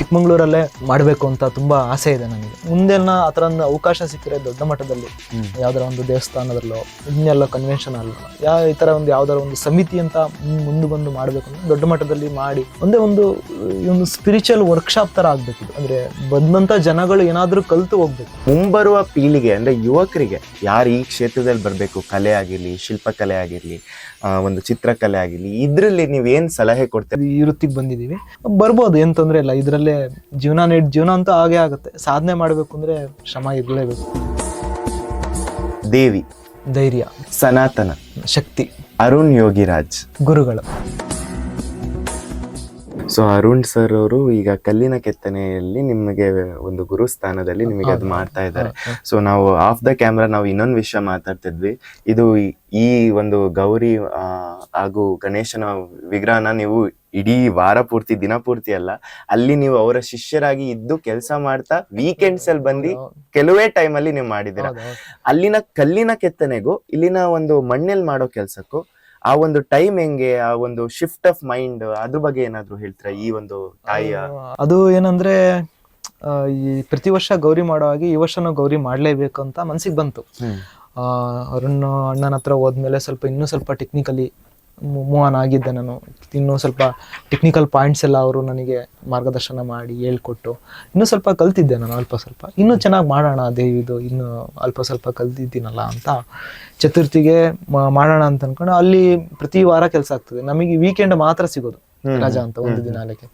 ಚಿಕ್ಕಮಂಗ್ಳೂರಲ್ಲೇ ಮಾಡಬೇಕು ಅಂತ ತುಂಬಾ ಆಸೆ ಇದೆ ನನಗೆ. ಮುಂದೆನ ಆ ಥರ ಒಂದು ಅವಕಾಶ ಸಿಕ್ಕರೆ ದೊಡ್ಡ ಮಟ್ಟದಲ್ಲಿ ಯಾವ್ದಾರ ಒಂದು ದೇವಸ್ಥಾನದಲ್ಲೋ ಇನ್ನೆಲ್ಲ ಕನ್ವೆನ್ಷನ್ ಅಲ್ಲ ಯಾವ ಈ ಥರ ಒಂದು ಯಾವ್ದಾರ ಒಂದು ಸಮಿತಿ ಅಂತ ಮುಂದೆ ಬಂದು ಮಾಡಬೇಕು ಅಂದರೆ ದೊಡ್ಡ ಮಟ್ಟದಲ್ಲಿ ಮಾಡಿ ಒಂದೇ ಒಂದು ಒಂದು ಸ್ಪಿರಿಚುವಲ್ ವರ್ಕ್ಶಾಪ್ ತರ ಆಗಬೇಕು ಅಂದರೆ ಬಂದಂತ ಜನಗಳು ಏನಾದರೂ ಕಲ್ತು ಹೋಗ್ಬೇಕು. ಮುಂಬರುವ ಪೀಳಿಗೆ ಅಂದ್ರೆ ಯುವಕರಿಗೆ ಯಾರು ಈ ಕ್ಷೇತ್ರದಲ್ಲಿ ಬರಬೇಕು? ಕಲೆ ಆಗಿರಲಿ ಶಿಲ್ಪಕಲೆ ಆಗಿರಲಿ ಒಂದು ಚಿತ್ರಕಲೆ ಆಗಿರಲಿ ಇದರಲ್ಲಿ ನೀವೇನು ಏನ್ ಸಲಹೆ ಕೊಡ್ತೀರಿ? ಈ ವೃತ್ತಿಗೆ ಬಂದಿದ್ದೀವಿ. ಬರ್ಬೋದು ಏನು ತೊಂದರೆ ಇಲ್ಲ. ಇದರಲ್ಲೇ ಜೀವನ ನೀಡ್ ಜೀವನ ಅಂತೂ ಹಾಗೆ ಆಗುತ್ತೆ. ಸಾಧನೆ ಮಾಡಬೇಕು ಅಂದ್ರೆ ಶ್ರಮ ಇರಲೇಬೇಕು. ದೇವಿ. ಧೈರ್ಯ. ಸನಾತನ. ಶಕ್ತಿ. ಅರುಣ್ ಯೋಗಿರಾಜ್. ಗುರುಗಳು. ಸೊ ಅರುಣ್ ಸರ್ ಅವರು ಈಗ ಕಲ್ಲಿನ ಕೆತ್ತನೆಯಲ್ಲಿ ನಿಮಗೆ ಒಂದು ಗುರು ಸ್ಥಾನದಲ್ಲಿ ನಿಮಗೆ ಅದು ಮಾಡ್ತಾ ಇದ್ದಾರೆ. ಸೊ ನಾವು ಆಫ್ ದ ಕ್ಯಾಮ್ರಾ ನಾವು ಇನ್ನೊಂದು ವಿಷಯ ಮಾತಾಡ್ತಿದ್ವಿ. ಇದು ಈ- ಒಂದು ಗೌರಿ ಆ, ಹಾಗೂ ಗಣೇಶನ ವಿಗ್ರಹನ ನೀವು ಇಡೀ ವಾರ ಪೂರ್ತಿ ದಿನ ಪೂರ್ತಿ ಅಲ್ಲ ಅಲ್ಲಿ ನೀವು ಅವರ ಶಿಷ್ಯರಾಗಿ ಇದ್ದು ಕೆಲಸ ಮಾಡ್ತಾ ವೀಕೆಂಡ್ಸ್ ಅಲ್ಲಿ ಬಂದು ಕೆಲವೇ ಟೈಮ್ ಅಲ್ಲಿ ನೀವು ಹೌದು. ಅಲ್ಲಿನ ಕಲ್ಲಿನ ಕೆತ್ತನೆಗೂ ಇಲ್ಲಿನ ಒಂದು ಮಣ್ಣಲ್ಲಿ ಮಾಡೋ ಕೆಲ್ಸಕ್ಕೂ ಆ ಒಂದು ಟೈಮ್ ಹೆಂಗೆ ಆ ಒಂದು ಶಿಫ್ಟ್ ಆಫ್ ಮೈಂಡ್ ಅದ್ರ ಬಗ್ಗೆ ಏನಾದ್ರು ಹೇಳ್ತೀರಾ? ಈ ಒಂದು ತಾಯಿಯ ಅದು ಏನಂದ್ರೆ ಆ, ಈ ಪ್ರತಿ ವರ್ಷ ಗೌರಿ ಮಾಡೋ ಹಾಗೆ ಈ ವರ್ಷನೂ ಗೌರಿ ಮಾಡ್ಲೇಬೇಕು ಅಂತ ಮನ್ಸಿಗೆ ಬಂತು. ಆ, ಅರುಣ್ ಅಣ್ಣನ ಹತ್ರ ಹೋದ್ಮೇಲೆ ಸ್ವಲ್ಪ ಇನ್ನೂ ಸ್ವಲ್ಪ ಟೆಕ್ನಿಕಲಿ ಮೂವ್ ಆನ್ ಆಗಿದ್ದೆ ನಾನು. ಇನ್ನೂ ಸ್ವಲ್ಪ ಟೆಕ್ನಿಕಲ್ ಪಾಯಿಂಟ್ಸ್ ಎಲ್ಲ ಅವರು ನನಗೆ ಮಾರ್ಗದರ್ಶನ ಮಾಡಿ ಹೇಳ್ಕೊಟ್ಟು ಇನ್ನೂ ಸ್ವಲ್ಪ ಕಲ್ತಿದ್ದೆ ನಾನು ಅಲ್ಪ ಸ್ವಲ್ಪ. ಇನ್ನೂ ಚೆನ್ನಾಗಿ ಮಾಡೋಣ ದೇವಿದು ಇನ್ನೂ ಅಲ್ಪ ಸ್ವಲ್ಪ ಕಲ್ತಿದ್ದೀನಲ್ಲ ಅಂತ. ಚತುರ್ಥಿಗೆ ಮಾಡೋಣ ಅಂತ ಅಂದ್ಕೊಂಡು ಅಲ್ಲಿ ಪ್ರತಿ ವಾರ ಕೆಲಸ ಆಗ್ತದೆ. ನಮಗೆ ವೀಕೆಂಡ್ ಮಾತ್ರ ಸಿಗೋದು ರಜಾ ಅಂತ ಒಂದು ದಿನ ಅಲ್ಲಿಗೆ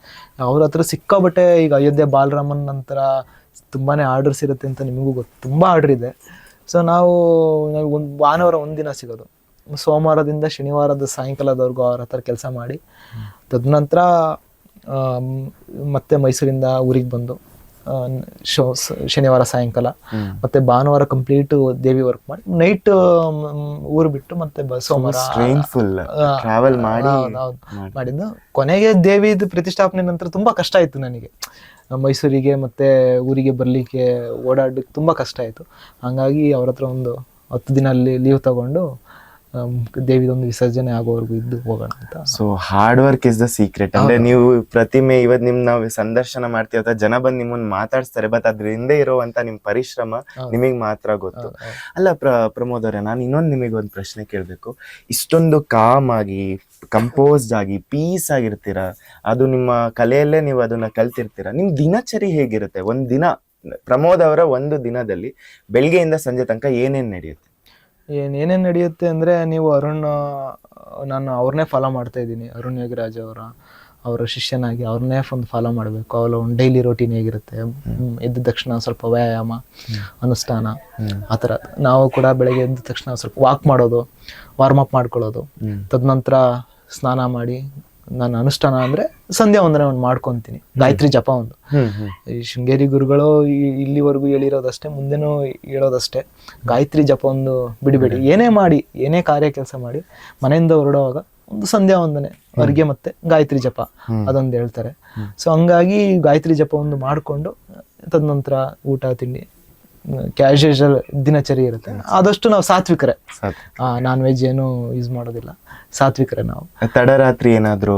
ಅವ್ರ ಹತ್ರ ಸಿಕ್ಕಾಬಟ್ಟೆ ಈಗ ಅಯೋಧ್ಯೆ ಬಾಲರಾಮನ್ ನಂತರ ತುಂಬಾನೇ ಆರ್ಡರ್ಸ್ ಇರುತ್ತೆ ಅಂತ ನಿಮಗೂ ಗೊತ್ತು ತುಂಬಾ ಆರ್ಡರ್ ಇದೆ. ಸೊ ನಾವು ಒಂದು ಭಾನುವಾರ ಒಂದಿನ ಸಿಗೋದು. ಸೋಮವಾರದಿಂದ ಶನಿವಾರದ ಸಾಯಂಕಾಲದವರೆಗೂ ಅವ್ರ ಹತ್ರ ಕೆಲಸ ಮಾಡಿ ತದನಂತರ ಮತ್ತೆ ಮೈಸೂರಿಂದ ಊರಿಗೆ ಬಂದು ಶೋ ಶನಿವಾರ ಸಾಯಂಕಾಲ ಮತ್ತೆ ಭಾನುವಾರ ಕಂಪ್ಲೀಟ್ ದೇವಿ ವರ್ಕ್ ಮಾಡಿ ನೈಟ್ ಊರು ಬಿಟ್ಟು ಮತ್ತೆ ಸೋಮವಾರ. ಮಾಡಿದ್ದು. ಕೊನೆಗೆ ದೇವಿದು ಪ್ರತಿಷ್ಠಾಪನೆ ನಂತರ ತುಂಬಾ ಕಷ್ಟ ಆಯ್ತು ನನಗೆ. ಮೈಸೂರಿಗೆ ಮತ್ತೆ ಊರಿಗೆ ಬರ್ಲಿಕ್ಕೆ ಓಡಾಡಕ್ಕೆ ತುಂಬಾ ಕಷ್ಟ ಆಯ್ತು. ಹಂಗಾಗಿ ಅವ್ರ ಹತ್ರ ಒಂದು ಹತ್ತು ದಿನ ಅಲ್ಲಿ ಲೀವ್ ತಗೊಂಡು ದೇವಿದೊಂದು ವಿಸರ್ಜನೆ ಆಗೋವರೆಗೂ ಇದ್ದು ಹೋಗೋಣ ಅಂತ. So hard work is the secret ಅಂದ್ರೆ ನೀವು ಪ್ರತಿಮೆ ಇವತ್ ನಿಮ್ ನಾವು ಸಂದರ್ಶನ ಮಾಡ್ತೀವಿ ಅಥವಾ ಜನ ಬಂದು ನಿಮ್ಮನ್ನ ಮಾತಾಡ್ಸ್ತಾರೆ ಬಟ್ ಅದ್ರ ಹಿಂದೆ ಇರುವಂತ ನಿಮ್ ಪರಿಶ್ರಮ ನಿಮಗ್ ಮಾತ್ರ ಗೊತ್ತು. ಅಲ್ಲ ಪ್ರ ಪ್ರಮೋದ್ ಅವರೇ ನಾನು ಇನ್ನೊಂದು ನಿಮಗೆ ಒಂದು ಪ್ರಶ್ನೆ ಕೇಳಬೇಕು. ಇಷ್ಟೊಂದು ಕಾಮ್ ಆಗಿ ಕಂಪೋಸ್ಡ್ ಆಗಿ ಪೀಸ್ ಆಗಿರ್ತೀರ? ಅದು ನಿಮ್ಮ ಕಲೆಯಲ್ಲೇ ನೀವು ಅದನ್ನ ಕಲ್ತಿರ್ತೀರ? ನಿಮ್ ದಿನಚರಿ ಹೇಗಿರುತ್ತೆ? ಒಂದ್ ದಿನ ಪ್ರಮೋದ್ ಅವರ ಒಂದು ದಿನದಲ್ಲಿ ಬೆಳಿಗ್ಗೆಯಿಂದ ಸಂಜೆ ತನಕ ಏನೇನ್ ನಡೆಯುತ್ತೆ? ಏನ್ ಏನೇನ್ ನಡೆಯುತ್ತೆ ಅಂದ್ರೆ ನೀವು ಅರುಣ್ ನಾನು ಅವ್ರನ್ನೇ ಫಾಲೋ ಮಾಡ್ತಾ ಇದ್ದೀನಿ. ಅರುಣ್ ಯೋಗಿರಾಜ್ ಅವರ ಅವರ ಶಿಷ್ಯನಾಗಿ ಅವ್ರನ್ನೇ ಒಂದು ಫಾಲೋ ಮಾಡಬೇಕು. ಅವರ ಒಂದು ಡೈಲಿ ರೋಟೀನ್ ಹೇಗಿರುತ್ತೆ ಎದ್ದ ತಕ್ಷಣ ಸ್ವಲ್ಪ ವ್ಯಾಯಾಮ ಅನುಷ್ಠಾನ ಆ ಥರ. ನಾವು ಕೂಡ ಬೆಳಗ್ಗೆ ಎದ್ದ ತಕ್ಷಣ ಸ್ವಲ್ಪ ವಾಕ್ ಮಾಡೋದು ವಾರ್ಮ್ ಅಪ್ ಮಾಡ್ಕೊಳ್ಳೋದು. ತದನಂತರ ಸ್ನಾನ ಮಾಡಿ ನಾನು ಅನುಷ್ಠಾನ ಅಂದ್ರೆ ಸಂಧ್ಯಾ ವಂದನೆ ಒಂದು ಮಾಡ್ಕೊಂತೀನಿ ಗಾಯತ್ರಿ ಜಪ ಒಂದು. ಈ ಶೃಂಗೇರಿ ಗುರುಗಳು ಇಲ್ಲಿವರೆಗೂ ಹೇಳಿರೋದಷ್ಟೇ ಮುಂದೆನೂ ಹೇಳೋದಷ್ಟೇ. ಗಾಯತ್ರಿ ಜಪ ಒಂದು ಬಿಡಬೇಡಿ. ಏನೇ ಮಾಡಿ ಏನೇ ಕಾರ್ಯ ಕೆಲಸ ಮಾಡಿ ಮನೆಯಿಂದ ಹೊರಡುವಾಗ ಒಂದು ಸಂಧ್ಯಾ ವಂದನೆ ಅವ್ರಿಗೆ ಮತ್ತೆ ಗಾಯತ್ರಿ ಜಪ ಅದೊಂದು ಹೇಳ್ತಾರೆ. ಸೊ ಹಂಗಾಗಿ ಗಾಯತ್ರಿ ಜಪ ಒಂದು ಮಾಡಿಕೊಂಡು ತದನಂತರ ಊಟ ತಿಂಡಿ ಕ್ಯಾಶುಯಲ್ ದಿನಚರಿ ಇರುತ್ತೆ. ಆದಷ್ಟು ನಾವು ಸಾತ್ವಿಕರೆ. ನಾನ್ ವೆಜ್ ಏನು ಯೂಸ್ ಮಾಡೋದಿಲ್ಲ. ಸಾತ್ವಿಕರೆ ನಾವು. ತಡರಾತ್ರಿ ಏನಾದರೂ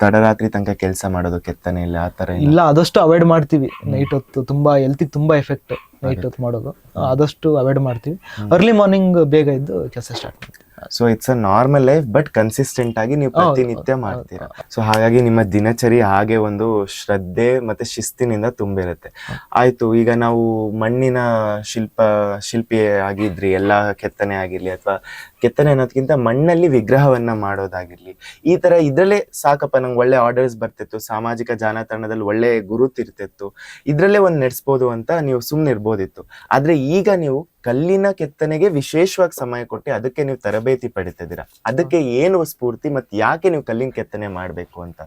ತಡರಾತ್ರಿ ತನಕ ಕೆಲಸ ಮಾಡೋದು ಕೆತ್ತನೆ ಇಲ್ಲ ಆ ಥರ ಇಲ್ಲ ಆದಷ್ಟು ಅವಾಯ್ಡ್ ಮಾಡ್ತೀವಿ. ನೈಟ್ ಹೊತ್ತು ತುಂಬಾ ಹೆಲ್ತಿಗೆ ತುಂಬಾ ಎಫೆಕ್ಟ್ ನೈಟ್ ಹೊತ್ತು ಮಾಡೋದು. ಆದಷ್ಟು ಅವಾಯ್ಡ್ ಮಾಡ್ತೀವಿ. ಅರ್ಲಿ ಮಾರ್ನಿಂಗ್ ಬೇಗ ಇದ್ದು ಕೆಲಸ ಸ್ಟಾರ್ಟ್ ಮಾಡ್ತೀವಿ. So it's a normal life but consistent ಆಗಿ ನೀವು ಪ್ರತಿನಿತ್ಯ ಮಾಡ್ತೀರಾ. ಸೊ ಹಾಗಾಗಿ ನಿಮ್ಮ ದಿನಚರಿ ಹಾಗೆ ಒಂದು ಶ್ರದ್ಧೆ ಮತ್ತೆ ಶಿಸ್ತಿನಿಂದ ತುಂಬಿರುತ್ತೆ. ಆಯ್ತು ಈಗ ನಾವು ಮಣ್ಣಿನ ಶಿಲ್ಪ ಶಿಲ್ಪಿ ಆಗಿದ್ರಿ ಎಲ್ಲಾ ಕೆತ್ತನೆ ಆಗಿರ್ಲಿ ಅಥವಾ ಕೆತ್ತನೆ ಅನ್ನೋದಕ್ಕಿಂತ ಮಣ್ಣಲ್ಲಿ ವಿಗ್ರಹವನ್ನ ಮಾಡೋದಾಗಿರ್ಲಿ. ಈ ತರ ಇದ್ರಲ್ಲೇ ಸಾಕಪ್ಪ ನಂಗೆ ಒಳ್ಳೆ ಆರ್ಡರ್ಸ್ ಬರ್ತಿತ್ತು. ಸಾಮಾಜಿಕ ಜಾಲತಾಣದಲ್ಲಿ ಒಳ್ಳೆ ಗುರುತಿರ್ತಿತ್ತು ಇದ್ರಲ್ಲೇ ಒಂದು ನಡೆಸ್ಬೋದು ಅಂತ ನೀವು ಸುಮ್ಮನೆ ಇರ್ಬೋದಿತ್ತು. ಆದ್ರೆ ಈಗ ನೀವು ಕಲ್ಲಿನ ಕೆತ್ತನೆಗೆ ವಿಶೇಷವಾಗಿ ಸಮಯ ಕೊಟ್ಟು ಅದಕ್ಕೆ ನೀವು ತರಬೇತಿ ಪಡಿತಿದ್ದೀರಾ? ಅದಕ್ಕೆ ಏನು ಸ್ಫೂರ್ತಿ ಮತ್ತೆ ಯಾಕೆ ನೀವು ಕಲ್ಲಿನ ಕೆತ್ತನೆ ಮಾಡಬೇಕು ಅಂತ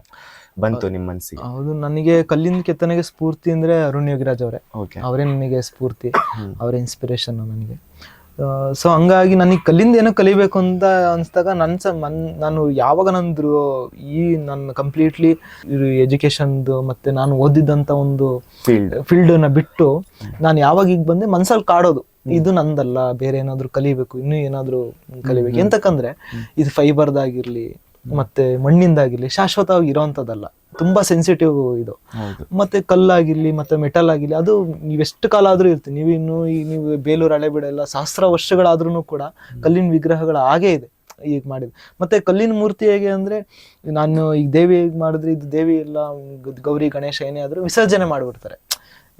ಬಂತು ನಿಮ್ಮ ಮನಸ್ಸಿಗೆ ಹೌದು ನನಗೆ ಕಲ್ಲಿನ ಕೆತ್ತನೆಗೆ ಸ್ಫೂರ್ತಿ ಅಂದ್ರೆ ಅರುಣ್ ಯೋಗಿರಾಜ್ ಅವರೇ. ಅವರೇ ನನಗೆ ಸ್ಫೂರ್ತಿ. ಅವರ ಇನ್ಸ್ಪಿರೇಷನ್ ನನಗೆ. ಸೊ ಹಂಗಾಗಿ ನನಗೆ ಕಲ್ಲಿಂದ ಏನೋ ಕಲಿಬೇಕು ಅಂತ ಅನ್ಸ್ದಾಗ ನನ್ ಸ ನನ್ನ ನಾನು ಯಾವಾಗ ನಂದು ಈ ನನ್ನ ಕಂಪ್ಲೀಟ್ಲಿ ಎಜುಕೇಶನ್ದು ಮತ್ತೆ ನಾನು ಓದಿದ್ದಂತ ಒಂದು ಫೀಲ್ಡ್ ಫೀಲ್ಡ್ನ ಬಿಟ್ಟು ನಾನು ಯಾವಾಗ ಈಗ ಬಂದೆ ಮನ್ಸಲ್ಲಿ ಕಾಡೋದು. ಇದು ನಂದಲ್ಲ ಬೇರೆ ಏನಾದರೂ ಕಲಿಬೇಕು ಇನ್ನೂ ಏನಾದ್ರು ಕಲಿಬೇಕು. ಎಂತಕ್ಕಂದ್ರೆ ಇದು ಫೈಬರ್ದಾಗಿರ್ಲಿ ಮತ್ತೆ ಮಣ್ಣಿಂದಾಗಿರ್ಲಿ ಶಾಶ್ವತವಾಗಿ ಇರೋಂಥದ್ದಲ್ಲ. ತುಂಬಾ ಸೆನ್ಸಿಟಿವ್ ಇದು. ಮತ್ತೆ ಕಲ್ಲಾಗಿರ್ಲಿ ಮತ್ತೆ ಮೆಟಲ್ ಆಗಿರ್ಲಿ ಅದು ನೀವೆಷ್ಟು ಕಾಲ ಆದ್ರೂ ಇರ್ತೀವಿ ನೀವು ಇನ್ನು ಈ ನೀವು ಬೇಲೂರು ಬಿಡ ಎಲ್ಲ ಸಹಸ್ರ ವರ್ಷಗಳಾದ್ರೂ ಕೂಡ ಕಲ್ಲಿನ ವಿಗ್ರಹಗಳ ಹಾಗೇ ಇದೆ ಈಗ ಮಾಡಿದ್ ಮತ್ತೆ ಕಲ್ಲಿನ ಮೂರ್ತಿ ಹೇಗೆ ಅಂದ್ರೆ ನಾನು ಈಗ ದೇವಿ ಹೇಗೆ ಮಾಡಿದ್ರೆ ಇದು ದೇವಿ ಎಲ್ಲ ಗೌರಿ ಗಣೇಶ ಏನೇ ಆದ್ರೂ ವಿಸರ್ಜನೆ ಮಾಡ್ಬಿಡ್ತಾರೆ.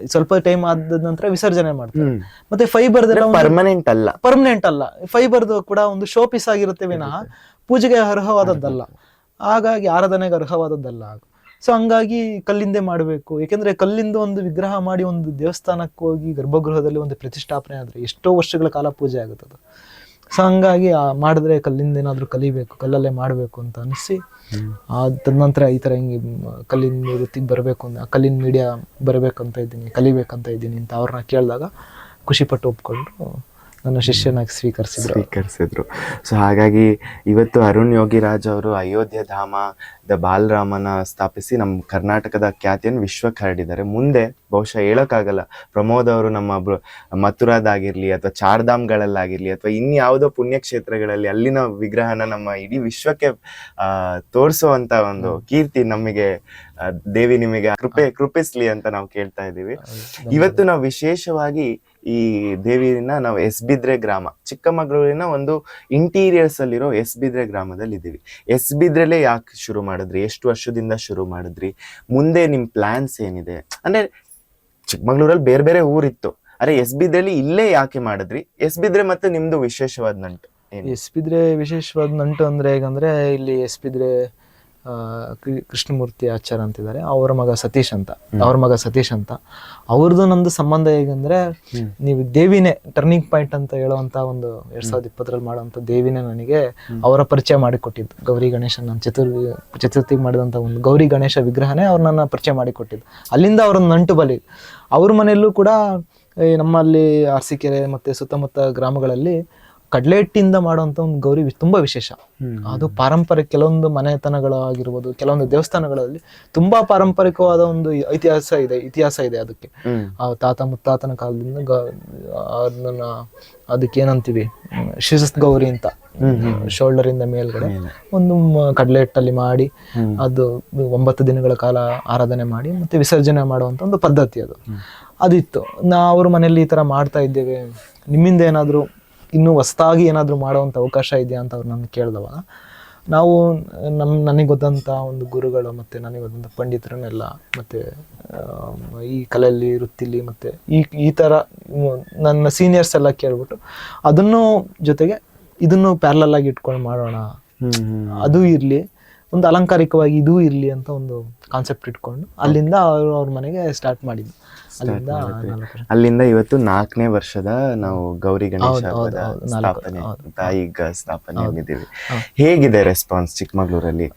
ಸ್ವಲ್ಪ ಟೈಮ್ ಆದ ನಂತರ ವಿಸರ್ಜನೆ ಮಾಡ್ತಾರೆ. ಮತ್ತೆ ಫೈಬರ್ ಪರ್ಮನೆಂಟ್ ಅಲ್ಲ. ಪರ್ಮನೆಂಟ್ ಅಲ್ಲ. ಫೈಬರ್ದು ಕೂಡ ಒಂದು ಶೋ ಪೀಸ್ ಆಗಿರುತ್ತೆ ವಿನಃ. ಪೂಜೆಗೆ ಅರ್ಹವಾದದ್ದಲ್ಲ. ಹಾಗಾಗಿ ಆರಾಧನೆಗೆ ಅರ್ಹವಾದದ್ದಲ್ಲ ಸೊ ಹಂಗಾಗಿ ಕಲ್ಲಿಂದೇ ಮಾಡಬೇಕು. ಯಾಕೆಂದ್ರೆ ಕಲ್ಲಿಂದ ಒಂದು ವಿಗ್ರಹ ಮಾಡಿ ಒಂದು ದೇವಸ್ಥಾನಕ್ಕೆ ಹೋಗಿ ಗರ್ಭಗೃಹದಲ್ಲಿ ಒಂದು ಪ್ರತಿಷ್ಠಾಪನೆ ಆದ್ರೆ ಎಷ್ಟೋ ವರ್ಷಗಳ ಕಾಲ ಪೂಜೆ ಆಗುತ್ತೆ ಅದು. ಸೊ ಹಂಗಾಗಿ ಆ ಮಾಡಿದ್ರೆ ಕಲ್ಲಿಂದ ಏನಾದರೂ ಕಲಿಬೇಕು ಕಲ್ಲಲ್ಲೇ ಮಾಡಬೇಕು ಅಂತ ಅನಿಸಿ ಆ ತದನಂತರ ಈ ಥರ ಹಿಂಗೆ ಕಲ್ಲಿನ ವೃತ್ತಿಗೆ ಬರಬೇಕು ಅಂತ ಕಲ್ಲಿನ ಮೀಡಿಯಾ ಬರಬೇಕಂತ ಇದ್ದೀನಿ ಕಲಿಬೇಕಂತ ಇದ್ದೀನಿ ಅಂತ ಅವ್ರನ್ನ ಕೇಳಿದಾಗ ಖುಷಿಪಟ್ಟು ಒಪ್ಕೊಂಡು ನನ್ನ ಶಿಷ್ಯನಾಗಿ ಸ್ವೀಕರಿಸಿದ್ರು. ಸ್ವೀಕರಿಸಿದ್ರು. ಸೊ ಹಾಗಾಗಿ ಇವತ್ತು ಅರುಣ್ ಯೋಗಿರಾಜ್ ಅವರು ಅಯೋಧ್ಯೆ ಧಾಮ ದ ಬಾಲರಾಮನ ಸ್ಥಾಪಿಸಿ ನಮ್ಮ ಕರ್ನಾಟಕದ ಖ್ಯಾತಿಯನ್ನು ವಿಶ್ವಕ್ಕೆ ಹರಡಿದ್ದಾರೆ. ಮುಂದೆ ಬಹುಶಃ ಹೇಳೋಕ್ಕಾಗಲ್ಲ ಪ್ರಮೋದ್ ಅವರು ನಮ್ಮ ಮಥುರಾದಾಗಿರಲಿ ಅಥವಾ ಚಾರ್ಧಾಮ್ಗಳಲ್ಲಾಗಿರಲಿ ಅಥವಾ ಇನ್ಯಾವುದೋ ಪುಣ್ಯಕ್ಷೇತ್ರಗಳಲ್ಲಿ ಅಲ್ಲಿನ ವಿಗ್ರಹನ ನಮ್ಮ ಇಡೀ ವಿಶ್ವಕ್ಕೆ ತೋರಿಸುವಂಥ ತೋರಿಸುವಂತ ಒಂದು ಕೀರ್ತಿ ನಮಗೆ ದೇವಿ ನಿಮಗೆ ಕೃಪೆ ಕೃಪಿಸ್ಲಿ ಅಂತ ನಾವು ಕೇಳ್ತಾ ಇದ್ದೀವಿ. ಇವತ್ತು ನಾವು ವಿಶೇಷವಾಗಿ ಈ ದೇವಿನ ನಾವು ಎಸ್ ಬಿದ್ರೆ ಗ್ರಾಮ, ಚಿಕ್ಕಮಗಳೂರಿನ ಒಂದು ಇಂಟೀರಿಯರ್ಸ್ ಅಲ್ಲಿರೋ ಎಸ್ ಬಿದ್ರೆ ಗ್ರಾಮದಲ್ಲಿ ಇದ್ದೀವಿ ಎಸ್ ಬಿದ್ರಲ್ಲೇ ಯಾಕೆ ಶುರು ಮಾಡಿದ್ರಿ? ಎಷ್ಟು ವರ್ಷದಿಂದ ಶುರು ಮಾಡಿದ್ರಿ? ಮುಂದೆ ನಿಮ್ ಪ್ಲಾನ್ಸ್ ಏನಿದೆ? ಅಂದ್ರೆ ಚಿಕ್ಕಮಗಳೂರಲ್ಲಿ ಬೇರೆ ಬೇರೆ ಊರಿತ್ತು. ಅರೆ ಎಸ್ ಬಿದ್ರಲ್ಲಿ ಇಲ್ಲೇ ಯಾಕೆ ಮಾಡಿದ್ರಿ? ಎಸ್ ಬಿದ್ರೆ ಮತ್ತೆ ನಿಮ್ದು ವಿಶೇಷವಾದ ನಂಟು? ಎಸ್ ಬಿದ್ರೆ ವಿಶೇಷವಾದ ನಂಟು ಅಂದ್ರೆ ಹೇಗಂದ್ರೆ ಇಲ್ಲಿ ಎಸ್ ಬಿದ್ರೆ ಕೃಷ್ಣಮೂರ್ತಿ ಆಚಾರ ಅಂತಿದ್ದಾರೆ. ಅವರ ಮಗ ಸತೀಶ್ ಅಂತ. ಅವ್ರ ಮಗ ಸತೀಶ್ ಅಂತ. ಅವ್ರದ್ದು ನಂದು ಸಂಬಂಧ ಹೇಗಂದ್ರೆ ನೀವು ದೇವಿನೇ ಟರ್ನಿಂಗ್ ಪಾಯಿಂಟ್ ಅಂತ ಹೇಳುವಂತ ಒಂದು ಎರಡ್ ಸಾವಿರದ ಇಪ್ಪತ್ತರಲ್ಲಿ ಮಾಡುವಂತ ದೇವಿನೇ ನನಗೆ ಅವರ ಪರಿಚಯ ಮಾಡಿಕೊಟ್ಟಿದ್ದು. ಗೌರಿ ಗಣೇಶ ನಾನು ಚತುರ್ಥಿ ಚತುರ್ಥಿಗೆ ಮಾಡಿದಂತ ಒಂದು ಗೌರಿ ಗಣೇಶ ವಿಗ್ರಹನೇ ಅವ್ರು ನನ್ನ ಪರಿಚಯ ಮಾಡಿಕೊಟ್ಟಿದ್ದು. ಅಲ್ಲಿಂದ ಅವರ ನಂಟು ಬಲಿ. ಅವ್ರ ಮನೆಯಲ್ಲೂ ಕೂಡ ನಮ್ಮಲ್ಲಿ ನಮ್ಮಲ್ಲಿ ಅರಸೀಕೆರೆ ಮತ್ತೆ ಸುತ್ತಮುತ್ತ ಗ್ರಾಮಗಳಲ್ಲಿ ಕಡಲೆ ಹಿಟ್ಟಿಂದ ಮಾಡುವಂತ ಒಂದು ಗೌರಿ ತುಂಬಾ ವಿಶೇಷ. ಅದು ಪಾರಂಪರಿಕ ಕೆಲವೊಂದು ಮನೆತನಗಳಾಗಿರ್ಬೋದು ಕೆಲವೊಂದು ದೇವಸ್ಥಾನಗಳಲ್ಲಿ ತುಂಬಾ ಪಾರಂಪರಿಕವಾದ ಒಂದು ಇತಿಹಾಸ ಇದೆ ಇತಿಹಾಸ ಇದೆ ಅದಕ್ಕೆ. ಆ ತಾತ ಮುತ್ತಾತನ ಕಾಲದಿಂದ ಅದನ್ನ ಅದಕ್ಕೆ ಏನಂತೀವಿ ಶಿರಸ್ ಗೌರಿ ಅಂತ ಶೋಲ್ಡರ್ ಇಂದ ಮೇಲ್ಗಡೆ ಒಂದು ಕಡಲೆ ಹಿಟ್ಟಲ್ಲಿ ಮಾಡಿ ಅದು ಒಂಬತ್ತು ದಿನಗಳ ಕಾಲ ಆರಾಧನೆ ಮಾಡಿ ಮತ್ತೆ ವಿಸರ್ಜನೆ ಮಾಡುವಂತ ಒಂದು ಪದ್ಧತಿ ಅದು. ಅದಿತ್ತು. ನಾ ಅವ್ರ ಮನೆಯಲ್ಲಿ ಈ ತರ ಮಾಡ್ತಾ ಇದ್ದೇವೆ. ನಿಮ್ಮಿಂದ ಏನಾದ್ರು ಇನ್ನೂ ಹೊಸದಾಗಿ ಏನಾದರೂ ಮಾಡುವಂಥ ಅವಕಾಶ ಇದೆಯಾ ಅಂತ ಅವ್ರು ನನ್ನ ಕೇಳಿದವ. ನಾವು ನಮ್ಮ ನನಗೆ ಗೊತ್ತಂತ ಒಂದು ಗುರುಗಳು ಮತ್ತು ನನಗೆ ಗೊತ್ತಂತ ಪಂಡಿತರನ್ನೆಲ್ಲ ಮತ್ತು ಈ ಕಲೆಯಲ್ಲಿ ವೃತ್ತಿಲಿ ಮತ್ತು ಈ ಈ ಥರ ನನ್ನ ಸೀನಿಯರ್ಸ್ ಎಲ್ಲ ಕೇಳ್ಬಿಟ್ಟು ಅದನ್ನು ಜೊತೆಗೆ ಇದನ್ನು ಪ್ಯಾರಲಲ್ ಆಗಿ ಇಟ್ಕೊಂಡು ಮಾಡೋಣ. ಅದು ಇರಲಿ ಒಂದು ಅಲಂಕಾರಿಕವಾಗಿ ಇದೂ ಇರಲಿ ಅಂತ ಒಂದು ಕಾನ್ಸೆಪ್ಟ್ ಇಟ್ಕೊಂಡು ಅಲ್ಲಿಂದ ಅವರು ಅವ್ರ ಮನೆಗೆ ಸ್ಟಾರ್ಟ್ ಮಾಡಿದ್ದು. ಅಲ್ಲಿಂದ ಇವತ್ತು ನಾಲ್ಕನೇ ವರ್ಷದ ನಾವು ಗೌರಿ ಗಣೇಶ ಹಬ್ಬದ ಸ್ಥಾಪನೆ ತಾಯಿ ಈಗ ಸ್ಥಾಪನೆ ಆಗಿದ್ದೀವಿ. ಹೇಗಿದೆ ರೆಸ್ಪಾನ್ಸ್ ಚಿಕ್ಕಮಗಳೂರಲ್ಲಿ?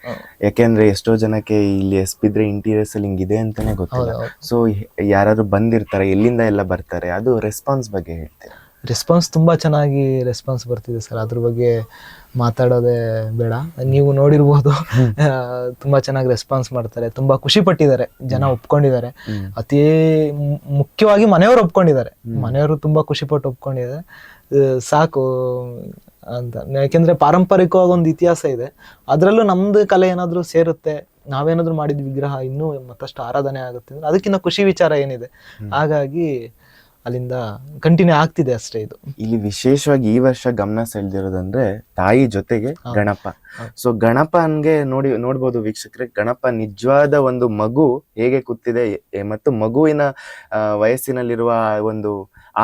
ಯಾಕೆಂದ್ರೆ ಎಷ್ಟೋ ಜನಕ್ಕೆ ಇಲ್ಲಿ ಎಸ್ ಬಿದ್ರೆ ಇಂಟೀರಿಯರ್ಸ್ ಅಲ್ಲಿ ಹಿಂಗಿದೆ ಅಂತಾನೆ ಗೊತ್ತಿಲ್ಲ. ಸೊ ಯಾರಾದ್ರೂ ಬಂದಿರ್ತಾರೆ ಎಲ್ಲಿಂದ ಎಲ್ಲ ಬರ್ತಾರೆ ಅದು ರೆಸ್ಪಾನ್ಸ್ ಬಗ್ಗೆ ಹೇಳ್ತೀರಾ? ರೆಸ್ಪಾನ್ಸ್ ತುಂಬ ಚೆನ್ನಾಗಿ ರೆಸ್ಪಾನ್ಸ್ ಬರ್ತಿದೆ ಸರ್ ಅದ್ರ ಬಗ್ಗೆ ಮಾತಾಡೋದೇ ಬೇಡ. ನೀವು ನೋಡಿರ್ಬೋದು. ತುಂಬ ಚೆನ್ನಾಗಿ ರೆಸ್ಪಾನ್ಸ್ ಮಾಡ್ತಾರೆ. ತುಂಬ ಖುಷಿ ಪಟ್ಟಿದ್ದಾರೆ. ಜನ ಒಪ್ಕೊಂಡಿದ್ದಾರೆ. ಅತಿ ಮುಖ್ಯವಾಗಿ ಮನೆಯವರು ಒಪ್ಕೊಂಡಿದ್ದಾರೆ. ಮನೆಯವರು ತುಂಬ ಖುಷಿ ಪಟ್ಟು ಒಪ್ಕೊಂಡಿದ್ದಾರೆ. ಸಾಕು ಅಂತ. ಯಾಕೆಂದ್ರೆ ಪಾರಂಪರಿಕವಾಗಿ ಒಂದು ಇತಿಹಾಸ ಇದೆ. ಅದರಲ್ಲೂ ನಮ್ದು ಕಲೆ ಏನಾದರೂ ಸೇರುತ್ತೆ. ನಾವೇನಾದ್ರೂ ಮಾಡಿದ ವಿಗ್ರಹ ಇನ್ನೂ ಮತ್ತಷ್ಟು ಆರಾಧನೆ ಆಗುತ್ತೆ ಅಂದ್ರೆ ಅದಕ್ಕಿಂತ ಖುಷಿ ವಿಚಾರ ಏನಿದೆ. ಹಾಗಾಗಿ ಅಲ್ಲಿಂದ ಕಂಟಿನ್ಯೂ ಆಗ್ತಿದೆ ಅಷ್ಟೇ ಇದು. ಇಲ್ಲಿ ವಿಶೇಷವಾಗಿ ಈ ವರ್ಷ ಗಮನ ಸೆಳೆದಿರೋದಂದ್ರೆ ತಾಯಿ ಜೊತೆಗೆ ಗಣಪ. ಸೊ ಗಣಪನ್ಗೆ ನೋಡಿ ನೋಡ್ಬೋದು ವೀಕ್ಷಕರೇ ಗಣಪ ನಿಜವಾದ ಒಂದು ಮಗು ಹೇಗೆ ಕೂತಿದೆ ಮತ್ತು ಮಗುವಿನ ವಯಸ್ಸಿನಲ್ಲಿರುವ ಒಂದು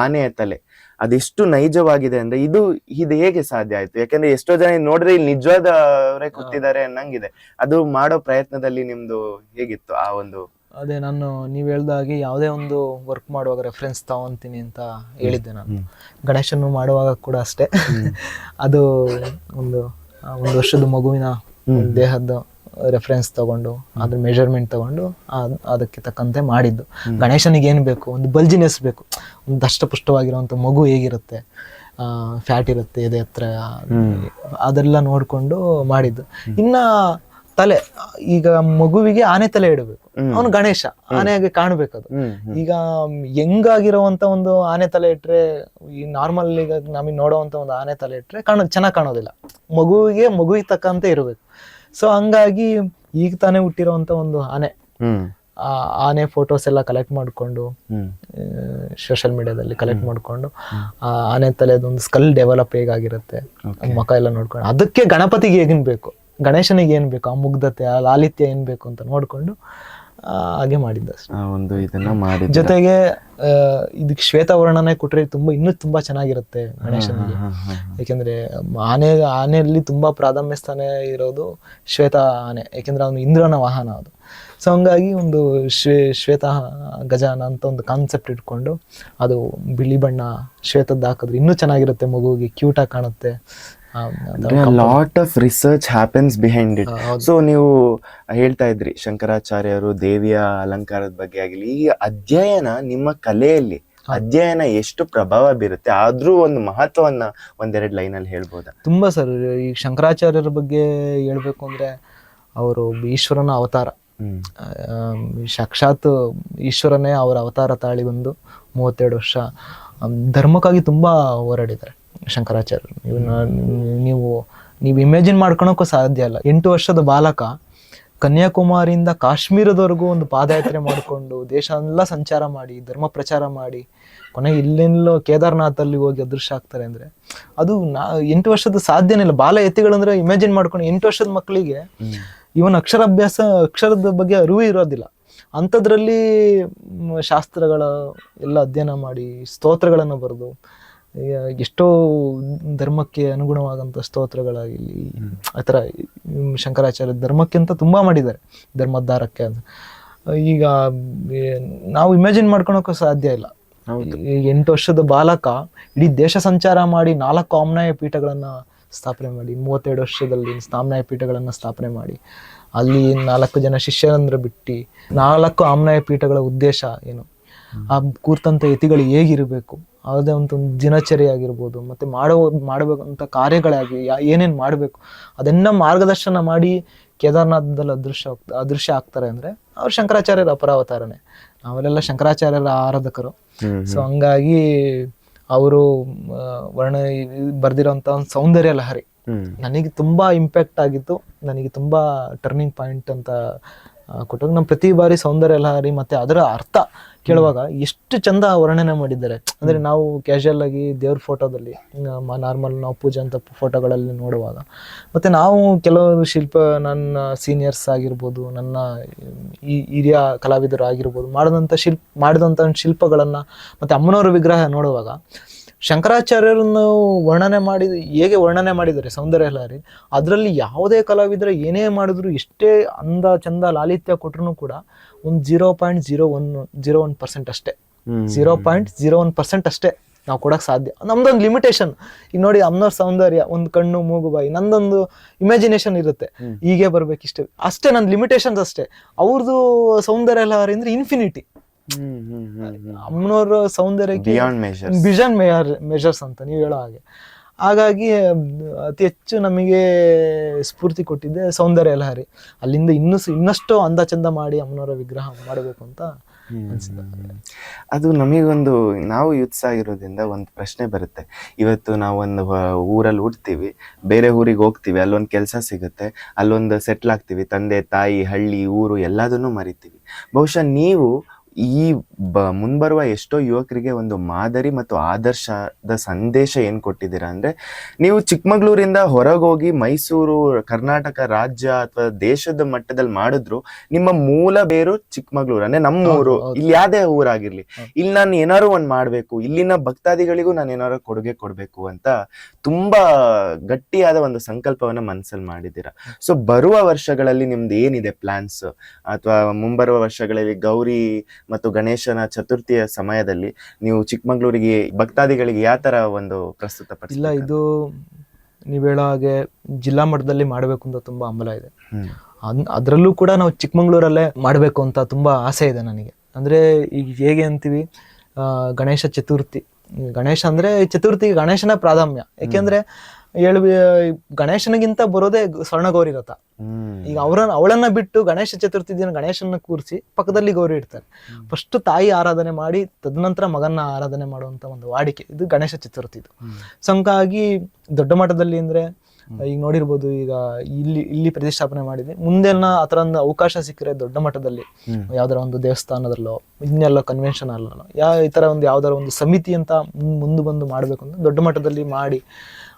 ಆನೆಯ ತಲೆ ಅದೆಷ್ಟು ನೈಜವಾಗಿದೆ ಅಂದ್ರೆ ಇದು ಇದು ಹೇಗೆ ಸಾಧ್ಯ ಆಯ್ತು? ಯಾಕಂದ್ರೆ ಎಷ್ಟೋ ಜನ ನೋಡಿದ್ರೆ ಇಲ್ಲಿ ನಿಜವಾದವರೇ ಕೂತಿದ್ದಾರೆ ಅನ್ನಂಗಿದೆ. ಅದು ಮಾಡೋ ಪ್ರಯತ್ನದಲ್ಲಿ ನಿಮ್ದು ಹೇಗಿತ್ತು ಆ ಒಂದು ಅದೇ ನಾನು ನೀವು ಹೇಳ್ದಾಗೆ ಯಾವುದೇ ಒಂದು ವರ್ಕ್ ಮಾಡುವಾಗ ರೆಫರೆನ್ಸ್ ತಗೊಂತೀನಿ ಅಂತ ಹೇಳಿದ್ದೆ ನಾನು. ಗಣೇಶನ್ನು ಮಾಡುವಾಗ ಕೂಡ ಅಷ್ಟೇ. ಅದು ಒಂದು ಒಂದು ವರ್ಷದ ಮಗುವಿನ ದೇಹದ ರೆಫರೆನ್ಸ್ ತಗೊಂಡು ಅದ್ರ ಮೆಜರ್ಮೆಂಟ್ ತಗೊಂಡು ಅದಕ್ಕೆ ತಕ್ಕಂತೆ ಮಾಡಿದ್ದು. ಗಣೇಶನಿಗೆ ಏನು ಬೇಕು? ಒಂದು ಬಲ್ಜಿನೆಸ್ ಬೇಕು. ಒಂದು ದಷ್ಟಪುಷ್ಟವಾಗಿರುವಂಥ ಮಗು ಹೇಗಿರುತ್ತೆ? ಫ್ಯಾಟ್ ಇರುತ್ತೆ ಎದೆ ಹತ್ರ. ಅದೆಲ್ಲ ನೋಡ್ಕೊಂಡು ಮಾಡಿದ್ದು. ಇನ್ನ ತಲೆ ಈಗ ಮಗುವಿಗೆ ಆನೆ ತಲೆ ಇಡಬೇಕು. ಅವನು ಗಣೇಶ ಆನೆಯಾಗಿ ಕಾಣಬೇಕು ಅದು. ಹ್ಮ್ ಈಗ ಹೆಂಗಾಗಿರುವಂತ ಒಂದು ಆನೆ ತಲೆ ಇಟ್ರೆ ಈ ನಾರ್ಮಲ್ ಈಗ ನಮಗೆ ನೋಡುವಂತ ಒಂದು ಆನೆ ತಲೆ ಇಟ್ರೆ ಕಾಣ ಚೆನ್ನಾಗಿ ಕಾಣೋದಿಲ್ಲ. ಮಗುವಿಗೆ ಮಗುವಿಗೆ ತಕ್ಕಂತೆ ಇರಬೇಕು. ಸೊ ಹಂಗಾಗಿ ಈಗ ತಾನೇ ಹುಟ್ಟಿರೋಂತ ಒಂದು ಆನೆ. ಆ ಆನೆ ಫೋಟೋಸ್ ಎಲ್ಲ ಕಲೆಕ್ಟ್ ಮಾಡಿಕೊಂಡು ಸೋಷಿಯಲ್ ಮೀಡಿಯಾದಲ್ಲಿ ಕಲೆಕ್ಟ್ ಮಾಡಿಕೊಂಡು ಆ ಆನೆ ತಲೆದೊಂದು ಸ್ಕಲ್ ಡೆವಲಪ್ ಹೇಗಾಗಿರುತ್ತೆ? ಆಗಿರುತ್ತೆ ಮುಖ ಎಲ್ಲ ನೋಡ್ಕೊಂಡು ಅದಕ್ಕೆ ಗಣಪತಿಗೆ ಹೇಗಿನ್ಬೇಕು? ಬೇಕು ಗಣೇಶನಿಗೆ ಏನ್ ಬೇಕು? ಆ ಮುಗ್ಧತೆ ಆ ಲಾಲಿತ್ಯ ಏನ್ ಬೇಕು ಅಂತ ನೋಡ್ಕೊಂಡು ಹಾಗೆ ಮಾಡಿದ್ದ. ಒಂದು ಇದನ್ನ ಮಾಡಿ ಜೊತೆಗೆ ಇದಕ್ಕೆ ಶ್ವೇತ ವರ್ಣನೆ ಕೊಟ್ರೆ ತುಂಬಾ ಇನ್ನೂ ತುಂಬಾ ಚೆನ್ನಾಗಿರುತ್ತೆ ಗಣೇಶನಿಗೆ. ಯಾಕೆಂದ್ರೆ ಆನೆ ಆನೆಯಲ್ಲಿ ತುಂಬಾ ಪ್ರಾಧಾನ್ಯ ಸ್ಥಾನ ಇರೋದು ಶ್ವೇತ ಆನೆ. ಯಾಕೆಂದ್ರೆ ಅವನು ಇಂದ್ರನ ವಾಹನ ಅದು. ಸೊ ಹಂಗಾಗಿ ಒಂದು ಶ್ವೇ ಶ್ವೇತ ಗಜಾನ ಅಂತ ಒಂದು ಕಾನ್ಸೆಪ್ಟ್ ಇಟ್ಕೊಂಡು ಅದು ಬಿಳಿ ಬಣ್ಣ ಶ್ವೇತದ್ದು ಹಾಕಿದ್ರೆ ಇನ್ನೂ ಚೆನ್ನಾಗಿರುತ್ತೆ ಮಗುವಿಗೆ ಕ್ಯೂಟಾಗಿ ಕಾಣುತ್ತೆ. Lot of research happens behind it so ನೀವು ಹೇಳ್ತಾ ಇದ್ರಿ ಶಂಕರಾಚಾರ್ಯರು ದೇವಿಯ ಅಲಂಕಾರದ ಬಗ್ಗೆ ಆಗಲಿ ಈ ಅಧ್ಯಯನ ನಿಮ್ಮ ಕಲೆಯಲ್ಲಿ ಅಧ್ಯಯನ ಎಷ್ಟು ಪ್ರಭಾವ ಬೀರುತ್ತೆ? ಆದ್ರೂ ಒಂದು ಮಹತ್ವವನ್ನ ಒಂದೆರಡು ಲೈನ್ ಅಲ್ಲಿ ಹೇಳ್ಬೋದಾ? ತುಂಬಾ ಸರ್ ಈ ಶಂಕರಾಚಾರ್ಯರ ಬಗ್ಗೆ ಹೇಳ್ಬೇಕು ಅಂದ್ರೆ ಅವರು ಈಶ್ವರನ ಅವತಾರ. ಸಾಕ್ಷಾತ್ ಈಶ್ವರನೇ ಅವರ ಅವತಾರ ತಾಳಿ ಬಂದು ಮೂವತ್ತೆರಡು ವರ್ಷ ಧರ್ಮಕ್ಕಾಗಿ ತುಂಬಾ ಹೋರಾಡಿದ್ದಾರೆ. ಶಂಕರಾಚಾರ್ಯರು. ಇವನ್ನ ನೀವು ನೀವು ಇಮ್ಯಾಜಿನ್ ಮಾಡ್ಕೊಳಕ್ಕೂ ಸಾಧ್ಯ ಇಲ್ಲ. ಎಂಟು ವರ್ಷದ ಬಾಲಕ ಕನ್ಯಾಕುಮಾರಿಯಿಂದ ಕಾಶ್ಮೀರದವರೆಗೂ ಒಂದು ಪಾದಯಾತ್ರೆ ಮಾಡಿಕೊಂಡು ದೇಶ ಎಲ್ಲ ಸಂಚಾರ ಮಾಡಿ ಧರ್ಮ ಪ್ರಚಾರ ಮಾಡಿ ಕೊನೆಗೆ ಇಲ್ಲೆಲ್ಲೋ ಕೇದಾರ್ನಾಥಲ್ಲಿ ಹೋಗಿ ಅದೃಶ್ಯ ಆಗ್ತಾರೆ ಅಂದ್ರೆ ಅದು ನಾ ಎಂಟು ವರ್ಷದ ಸಾಧ್ಯನೇ ಇಲ್ಲ. ಬಾಲ ಎತ್ತಿಗಳಂದ್ರೆ ಇಮ್ಯಾಜಿನ್ ಮಾಡ್ಕೊಂಡು ಎಂಟು ವರ್ಷದ ಮಕ್ಕಳಿಗೆ ಇವನ್ ಅಕ್ಷರಾಭ್ಯಾಸ ಅಕ್ಷರದ ಬಗ್ಗೆ ಅರಿವು ಇರೋದಿಲ್ಲ. ಅಂಥದ್ರಲ್ಲಿ ಶಾಸ್ತ್ರಗಳ ಎಲ್ಲ ಅಧ್ಯಯನ ಮಾಡಿ ಸ್ತೋತ್ರಗಳನ್ನು ಬರೆದು ಎಷ್ಟೋ ಧರ್ಮಕ್ಕೆ ಅನುಗುಣವಾದಂಥ ಸ್ತೋತ್ರಗಳಾಗಿರಲಿ ಆ ಥರ ಶಂಕರಾಚಾರ್ಯ ಧರ್ಮಕ್ಕಿಂತ ತುಂಬಾ ಮಾಡಿದ್ದಾರೆ ಧರ್ಮದ್ದಾರಕ್ಕೆ ಅಂತ. ಈಗ ನಾವು ಇಮ್ಯಾಜಿನ್ ಮಾಡ್ಕೊಳಕ್ಕೂ ಸಾಧ್ಯ ಇಲ್ಲ. ಎಂಟು ವರ್ಷದ ಬಾಲಕ ಇಡೀ ದೇಶ ಸಂಚಾರ ಮಾಡಿ ನಾಲ್ಕು ಆಮ್ನಾಯ ಪೀಠಗಳನ್ನು ಸ್ಥಾಪನೆ ಮಾಡಿ ಮೂವತ್ತೆರಡು ವರ್ಷದಲ್ಲಿ ಆಮ್ನಾಯ ಪೀಠಗಳನ್ನು ಸ್ಥಾಪನೆ ಮಾಡಿ ಅಲ್ಲಿ ನಾಲ್ಕು ಜನ ಶಿಷ್ಯರಂದ್ರ ಬಿಟ್ಟು ನಾಲ್ಕು ಆಮ್ನಾಯ ಪೀಠಗಳ ಉದ್ದೇಶ ಏನು? ಆ ಕೂರ್ತಂತ ಯತಿಗಳು ಹೇಗಿರಬೇಕು? ಅದೇ ಒಂದು ದಿನಚರಿ ಆಗಿರ್ಬೋದು ಮತ್ತೆ ಮಾಡೋ ಮಾಡಬೇಕಂತ ಕಾರ್ಯಗಳಾಗಿ ಏನೇನು ಮಾಡಬೇಕು? ಅದನ್ನ ಮಾರ್ಗದರ್ಶನ ಮಾಡಿ ಕೇದಾರ್ನಾಥದಲ್ಲಿ ಅದೃಶ್ಯ ಅದೃಶ್ಯ ಆಗ್ತಾರೆ ಅಂದ್ರೆ ಅವ್ರು ಶಂಕರಾಚಾರ್ಯರ ಅಪರಾವತಾರನೆ. ನಾವೆಲ್ಲ ಶಂಕರಾಚಾರ್ಯರ ಆರಾಧಕರು. ಸೊ ಹಂಗಾಗಿ ಅವರು ವರ್ಣ ಬರ್ದಿರೋಂಥ ಒಂದು ಸೌಂದರ್ಯ ಲಹರಿ. ನನಗೆ ತುಂಬಾ ಇಂಪ್ಯಾಕ್ಟ್ ಆಗಿತ್ತು ನನಗೆ ತುಂಬಾ ಟರ್ನಿಂಗ್ ಪಾಯಿಂಟ್ ಅಂತ ಕೊಟ್ಟಾಗ ನಮ್ಮ ಪ್ರತಿ ಬಾರಿ ಸೌಂದರ್ಯ ಲಹರಿ ಮತ್ತೆ ಅದರ ಅರ್ಥ ಕೇಳುವಾಗ ಎಷ್ಟು ಚಂದ ವರ್ಣನೆ ಮಾಡಿದ್ದಾರೆ. ಅಂದ್ರೆ ನಾವು ಕ್ಯಾಶುಯಲ್ ಆಗಿ ದೇವ್ರ ಫೋಟೋದಲ್ಲಿ ನಾರ್ಮಲ್ ನಾವು ಪೂಜೆ ಅಂತ ಫೋಟೋಗಳಲ್ಲಿ ನೋಡುವಾಗ ಮತ್ತೆ ನಾವು ಕೆಲವು ಶಿಲ್ಪ ನನ್ನ ಸೀನಿಯರ್ಸ್ ಆಗಿರ್ಬೋದು ನನ್ನ ಈ ಹಿರಿಯ ಕಲಾವಿದರು ಆಗಿರ್ಬೋದು ಮಾಡಿದಂಥ ಶಿಲ್ಪ ಮಾಡಿದಂಥ ಶಿಲ್ಪಗಳನ್ನು ಮತ್ತೆ ಅಮ್ಮನವರ ವಿಗ್ರಹ ನೋಡುವಾಗ ಶಂಕರಾಚಾರ್ಯರನ್ನು ವರ್ಣನೆ ಮಾಡಿ ಹೇಗೆ ವರ್ಣನೆ ಮಾಡಿದ್ದಾರೆ ಸೌಂದರ್ಯ ಲಹರಿ ಅದರಲ್ಲಿ ಯಾವುದೇ ಕಲಾವಿದರ ಏನೇ ಮಾಡಿದ್ರು ಎಷ್ಟೇ ಅಂದ ಚಂದ ಲಾಲಿತ್ಯ ಕೊಟ್ಟರು ಕೂಡ ಒಂದು zero point zero one zero one percent ಅಷ್ಟೇ. Zero point zero one percent ಅಷ್ಟೇ ನಾವು ಕೊಡೋಕೆ ಸಾಧ್ಯ. ನಮ್ದೊಂದು ಲಿಮಿಟೇಷನ್ ಈಗ ನೋಡಿ ಅಮ್ಮನವ್ರ ಸೌಂದರ್ಯ ಒಂದು ಕಣ್ಣು ಮೂಗು ಬಾಯಿ ನಂದೊಂದು ಇಮ್ಯಾಜಿನೇಷನ್ ಇರುತ್ತೆ. ಹೀಗೆ ಬರ್ಬೇಕಿಷ್ಟೇ. ಅಷ್ಟೇ ನನ್ನ ಲಿಮಿಟೇಷನ್ಸ್ ಅಷ್ಟೇ. ಅವ್ರದ್ದು ಸೌಂದರ್ಯ ಲಹರಿ ಅಂದ್ರೆ ಇನ್ಫಿನಿಟಿ ಅಮ್ಮನವ್ರ ಸೌಂದರ್ಯಕ್ಕೆ ವಿಷನ್ ಮೇಯರ್ ಮೆಷರ್ಸ್ ಅಂತ ನೀವು ಹೇಳೋ ಹಾಗೆ. ಹಾಗಾಗಿ ಅತಿ ಹೆಚ್ಚು ನಮಗೆ ಸ್ಫೂರ್ತಿ ಕೊಟ್ಟಿದ್ದೆ ಸೌಂದರ್ಯ ಲಹರಿ. ಅಲ್ಲಿಂದ ಇನ್ನೂ ಸ- ಇನ್ನಷ್ಟು ಅಂದ ಚಂದ ಮಾಡಿ ಅಮ್ಮನವರ ವಿಗ್ರಹ ಮಾಡಬೇಕು ಅಂತ ಅದು ನಮಗೊಂದು ನಾವು ಯೂತ್ಸ್ ಆಗಿರೋದ್ರಿಂದ ಒಂದು ಪ್ರಶ್ನೆ ಬರುತ್ತೆ. ಇವತ್ತು ನಾವು ಒಂದು ಊರಲ್ಲಿ ಹುಡ್ತೀವಿ ಬೇರೆ ಊರಿಗೆ ಹೋಗ್ತೀವಿ ಅಲ್ಲೊಂದು ಕೆಲಸ ಸಿಗುತ್ತೆ ಅಲ್ಲೊಂದು ಸೆಟ್ಲ್ ಆಗ್ತೀವಿ ತಂದೆ ತಾಯಿ ಹಳ್ಳಿ ಊರು ಎಲ್ಲದನ್ನು ಮರಿತೀವಿ. ಬಹುಶಃ ನೀವು ಈ ಬ ಮುಂಬರುವ ಎಷ್ಟೋ ಯುವಕರಿಗೆ ಒಂದು ಮಾದರಿ ಮತ್ತು ಆದರ್ಶದ ಸಂದೇಶ ಏನು ಕೊಟ್ಟಿದ್ದೀರಾ ಅಂದರೆ ನೀವು ಚಿಕ್ಕಮಗಳೂರಿಂದ ಹೊರಗೋಗಿ ಮೈಸೂರು ಕರ್ನಾಟಕ ರಾಜ್ಯ ಅಥವಾ ದೇಶದ ಮಟ್ಟದಲ್ಲಿ ಮಾಡಿದ್ರು ನಿಮ್ಮ ಮೂಲ ಬೇರು ಚಿಕ್ಕಮಗಳೂರು ಅಂದರೆ ನಮ್ಮ ಊರು. ಇಲ್ಲಿ ಯಾವುದೇ ಊರಾಗಿರ್ಲಿ. ಇಲ್ಲಿ ನಾನು ಏನಾರು ಒಂದು ಮಾಡಬೇಕು ಇಲ್ಲಿನ ಭಕ್ತಾದಿಗಳಿಗೂ ನಾನು ಏನಾರು ಕೊಡುಗೆ ಕೊಡಬೇಕು ಅಂತ ತುಂಬಾ ಗಟ್ಟಿಯಾದ ಒಂದು ಸಂಕಲ್ಪವನ್ನ ಮನಸ್ಸಲ್ಲಿ ಮಾಡಿದ್ದೀರಾ ಸೊ ಬರುವ ವರ್ಷಗಳಲ್ಲಿ ನಿಮ್ದು ಏನಿದೆ ಪ್ಲಾನ್ಸ್ ಅಥವಾ ಮುಂಬರುವ ವರ್ಷಗಳಲ್ಲಿ ಗೌರಿ ಮತ್ತು ಗಣೇಶನ ಚತುರ್ಥಿಯ ಸಮಯದಲ್ಲಿ ನೀವು ಚಿಕ್ಕಮಗಳೂರಿಗೆ ಭಕ್ತಾದಿಗಳಿಗೆ ಯಾವ ತರ ಒಂದು ಪ್ರಸ್ತುತ ಇಲ್ಲ ಇದು ನೀವು ಹೇಳೋ ಹಾಗೆ ಜಿಲ್ಲಾ ಮಟ್ಟದಲ್ಲಿ ಮಾಡಬೇಕು ಅಂತ ತುಂಬಾ ಹಂಬಲ ಇದೆ. ಅನ್- ಅದ್ರಲ್ಲೂ ಕೂಡ ನಾವು ಚಿಕ್ಕಮಂಗ್ಳೂರಲ್ಲೇ ಮಾಡಬೇಕು ಅಂತ ತುಂಬಾ ಆಸೆ ಇದೆ ನನಗೆ. ಅಂದ್ರೆ ಈಗ ಹೇಗೆ ಅಂತೀವಿ ಗಣೇಶ ಚತುರ್ಥಿ. ಗಣೇಶ ಅಂದ್ರೆ ಚತುರ್ಥಿ ಗಣೇಶನ ಪ್ರಾಧಾನ್ಯ. ಯಾಕೆಂದ್ರೆ ಹೇಳು ಗಣೇಶನಿಗಿಂತ ಬರೋದೇ ಸ್ವರ್ಣ ಗೌರಿ ರಥ ಈಗ ಅವರ ಅವಳನ್ನ ಬಿಟ್ಟು ಗಣೇಶ ಚತುರ್ಥಿ ದಿನ ಗಣೇಶನ ಕೂರಿಸಿ ಪಕ್ಕದಲ್ಲಿ ಗೌರಿ ಇಡ್ತಾರೆ. ಫಸ್ಟ್ ತಾಯಿ ಆರಾಧನೆ ಮಾಡಿ ತದನಂತರ ಮಗನ ಆರಾಧನೆ ಮಾಡುವಂತ ಒಂದು ವಾಡಿಕೆ. ಇದು ಗಣೇಶ ಚತುರ್ಥಿ ಇದು. ಸಂಕಾಗಿ ದೊಡ್ಡ ಮಟ್ಟದಲ್ಲಿ ಅಂದ್ರೆ ಈಗ ನೋಡಿರ್ಬೋದು ಈಗ ಇಲ್ಲಿ ಇಲ್ಲಿ ಪ್ರತಿಷ್ಠಾಪನೆ ಮಾಡಿದ್ವಿ ಮುಂದೆನ ಆ ಥರ ಒಂದು ಅವಕಾಶ ಸಿಕ್ಕರೆ ದೊಡ್ಡ ಮಟ್ಟದಲ್ಲಿ. ಯಾವ್ದಾರ ಒಂದು ದೇವಸ್ಥಾನದಲ್ಲೋ ಇನ್ನೆಲ್ಲೋ ಕನ್ವೆನ್ಷನ್ ಅಲ್ಲೋ ಯಾವ ಈ ತರ ಒಂದು ಯಾವ್ದಾರ ಒಂದು ಸಮಿತಿ ಅಂತ ಮುಂದೆ ಬಂದು ಮಾಡ್ಬೇಕು ಅಂತ ದೊಡ್ಡ ಮಟ್ಟದಲ್ಲಿ ಮಾಡಿ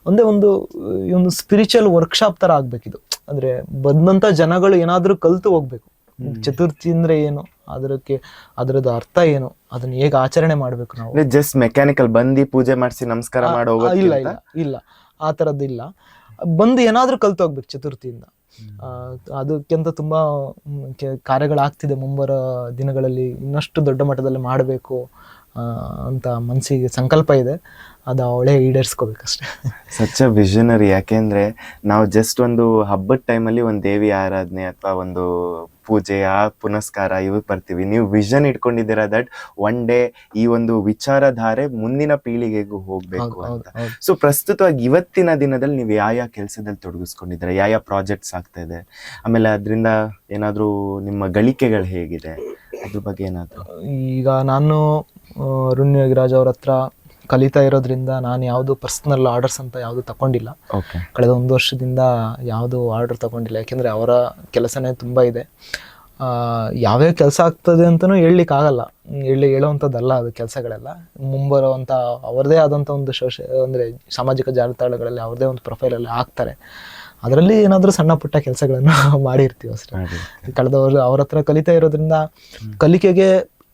ಒಂದೇ ಒಂದು ಈ ಒಂದು ಸ್ಪಿರಿಚುವಲ್ ವರ್ಕ್ಶಾಪ್ ತರ ಆಗ್ಬೇಕಿದು. ಅಂದ್ರೆ ಬಂದಂತ ಜನಗಳು ಏನಾದ್ರೂ ಕಲ್ತು ಹೋಗ್ಬೇಕು. ಚತುರ್ಥಿ ಅಂದ್ರೆ ಏನು? ಅದಕ್ಕೆ ಅದರದ್ದು ಅರ್ಥ ಏನು? ಅದನ್ನ ಹೇಗೆ ಆಚರಣೆ ಮಾಡ್ಬೇಕು ನಾವು? ಜಸ್ಟ್ ಮೆಕ್ಯಾನಿಕಲ್ ಬಂದಿ ಪೂಜೆ ಮಾಡಿಸಿ ನಮಸ್ಕಾರ ಮಾಡೋ ಇಲ್ಲ ಇಲ್ಲ ಇಲ್ಲ. ಆ ಥರದ್ದು ಇಲ್ಲ. ಬಂದು ಏನಾದ್ರೂ ಕಲ್ತು ಹೋಗ್ಬೇಕು ಚತುರ್ಥಿಯಿಂದ. ಅದಕ್ಕಿಂತ ತುಂಬಾ ಕಾರ್ಯಗಳಾಗ್ತಿದೆ ಮುಂಬರೋ ದಿನಗಳಲ್ಲಿ. ಇನ್ನಷ್ಟು ದೊಡ್ಡ ಮಟ್ಟದಲ್ಲಿ ಮಾಡಬೇಕು ಅಂತ ಮನಸ್ಸಿಗೆ ಸಂಕಲ್ಪ ಇದೆ. ಅದು ಅವಳೇ ಈಡೇರಿಸ್ಕೋಬೇಕಷ್ಟೇ. ಸಚ್ ಅ ವಿಷನರಿ ಯಾಕೆಂದ್ರೆ ನಾವು ಜಸ್ಟ್ ಒಂದು ಹಬ್ಬದ ಟೈಮಲ್ಲಿ ಒಂದು ದೇವಿ ಆರಾಧನೆ ಅಥವಾ ಒಂದು ಪೂಜೆ ಆ ಪುನಸ್ಕಾರ ಇವು ಬರ್ತೀವಿ. ನೀವು ವಿಷನ್ ಇಟ್ಕೊಂಡಿದ್ದೀರಾ ದಟ್ ಒನ್ ಡೇ ಈ ಒಂದು ವಿಚಾರಧಾರೆ ಮುಂದಿನ ಪೀಳಿಗೆಗೂ ಹೋಗ್ಬೇಕು ಅಂತ. ಸೊ ಪ್ರಸ್ತುತವಾಗಿ ಇವತ್ತಿನ ದಿನದಲ್ಲಿ ನೀವು ಯಾವ ಯಾವ ಕೆಲಸದಲ್ಲಿ ತೊಡಗಿಸ್ಕೊಂಡಿದ್ದೀರಾ? ಯಾವ ಯಾವ ಪ್ರಾಜೆಕ್ಟ್ಸ್ ಆಗ್ತಾ ಇದೆ? ಆಮೇಲೆ ಅದರಿಂದ ಏನಾದರೂ ನಿಮ್ಮ ಗಳಿಕೆಗಳು ಹೇಗಿದೆ? ಅದ್ರ ಬಗ್ಗೆ ಏನಾದರೂ. ಈಗ ನಾನು ಅರುಣ್ ಯೋಗಿರಾಜ್ ಅವ್ರ ಹತ್ರ ಕಲಿತಾ ಇರೋದ್ರಿಂದ ನಾನು ಯಾವುದು ಪರ್ಸನಲ್ ಆರ್ಡರ್ಸ್ ಅಂತ ಯಾವುದು ತಗೊಂಡಿಲ್ಲ. ಓಕೆ ಕಳೆದ ಒಂದು ವರ್ಷದಿಂದ ಯಾವುದು ಆರ್ಡರ್ ತಗೊಂಡಿಲ್ಲ. ಯಾಕೆಂದರೆ ಅವರ ಕೆಲಸನೇ ತುಂಬ ಇದೆ. ಯಾವ್ಯಾವ ಕೆಲಸ ಆಗ್ತದೆ ಅಂತಲೂ ಹೇಳಲಿಕ್ಕೆ ಆಗಲ್ಲ ಹೇಳಿ ಹೇಳೋವಂಥದ್ದಲ್ಲ ಅದು ಕೆಲಸಗಳೆಲ್ಲ. ಮುಂಬರುವಂಥ ಅವ್ರದ್ದೇ ಆದಂಥ ಒಂದು ಶೋಷ ಅಂದರೆ ಸಾಮಾಜಿಕ ಜಾಲತಾಣಗಳಲ್ಲಿ ಅವ್ರದ್ದೇ ಒಂದು ಪ್ರೊಫೈಲಲ್ಲಿ ಹಾಕ್ತಾರೆ. ಅದರಲ್ಲಿ ಏನಾದರೂ ಸಣ್ಣ ಪುಟ್ಟ ಕೆಲಸಗಳನ್ನು ಮಾಡಿರ್ತೀವಿ ಅಷ್ಟೇ. ಕಳೆದ ವರ್ಷ ಅವ್ರ ಹತ್ರ ಕಲಿತಾ ಇರೋದ್ರಿಂದ ಕಲಿಕೆಗೆ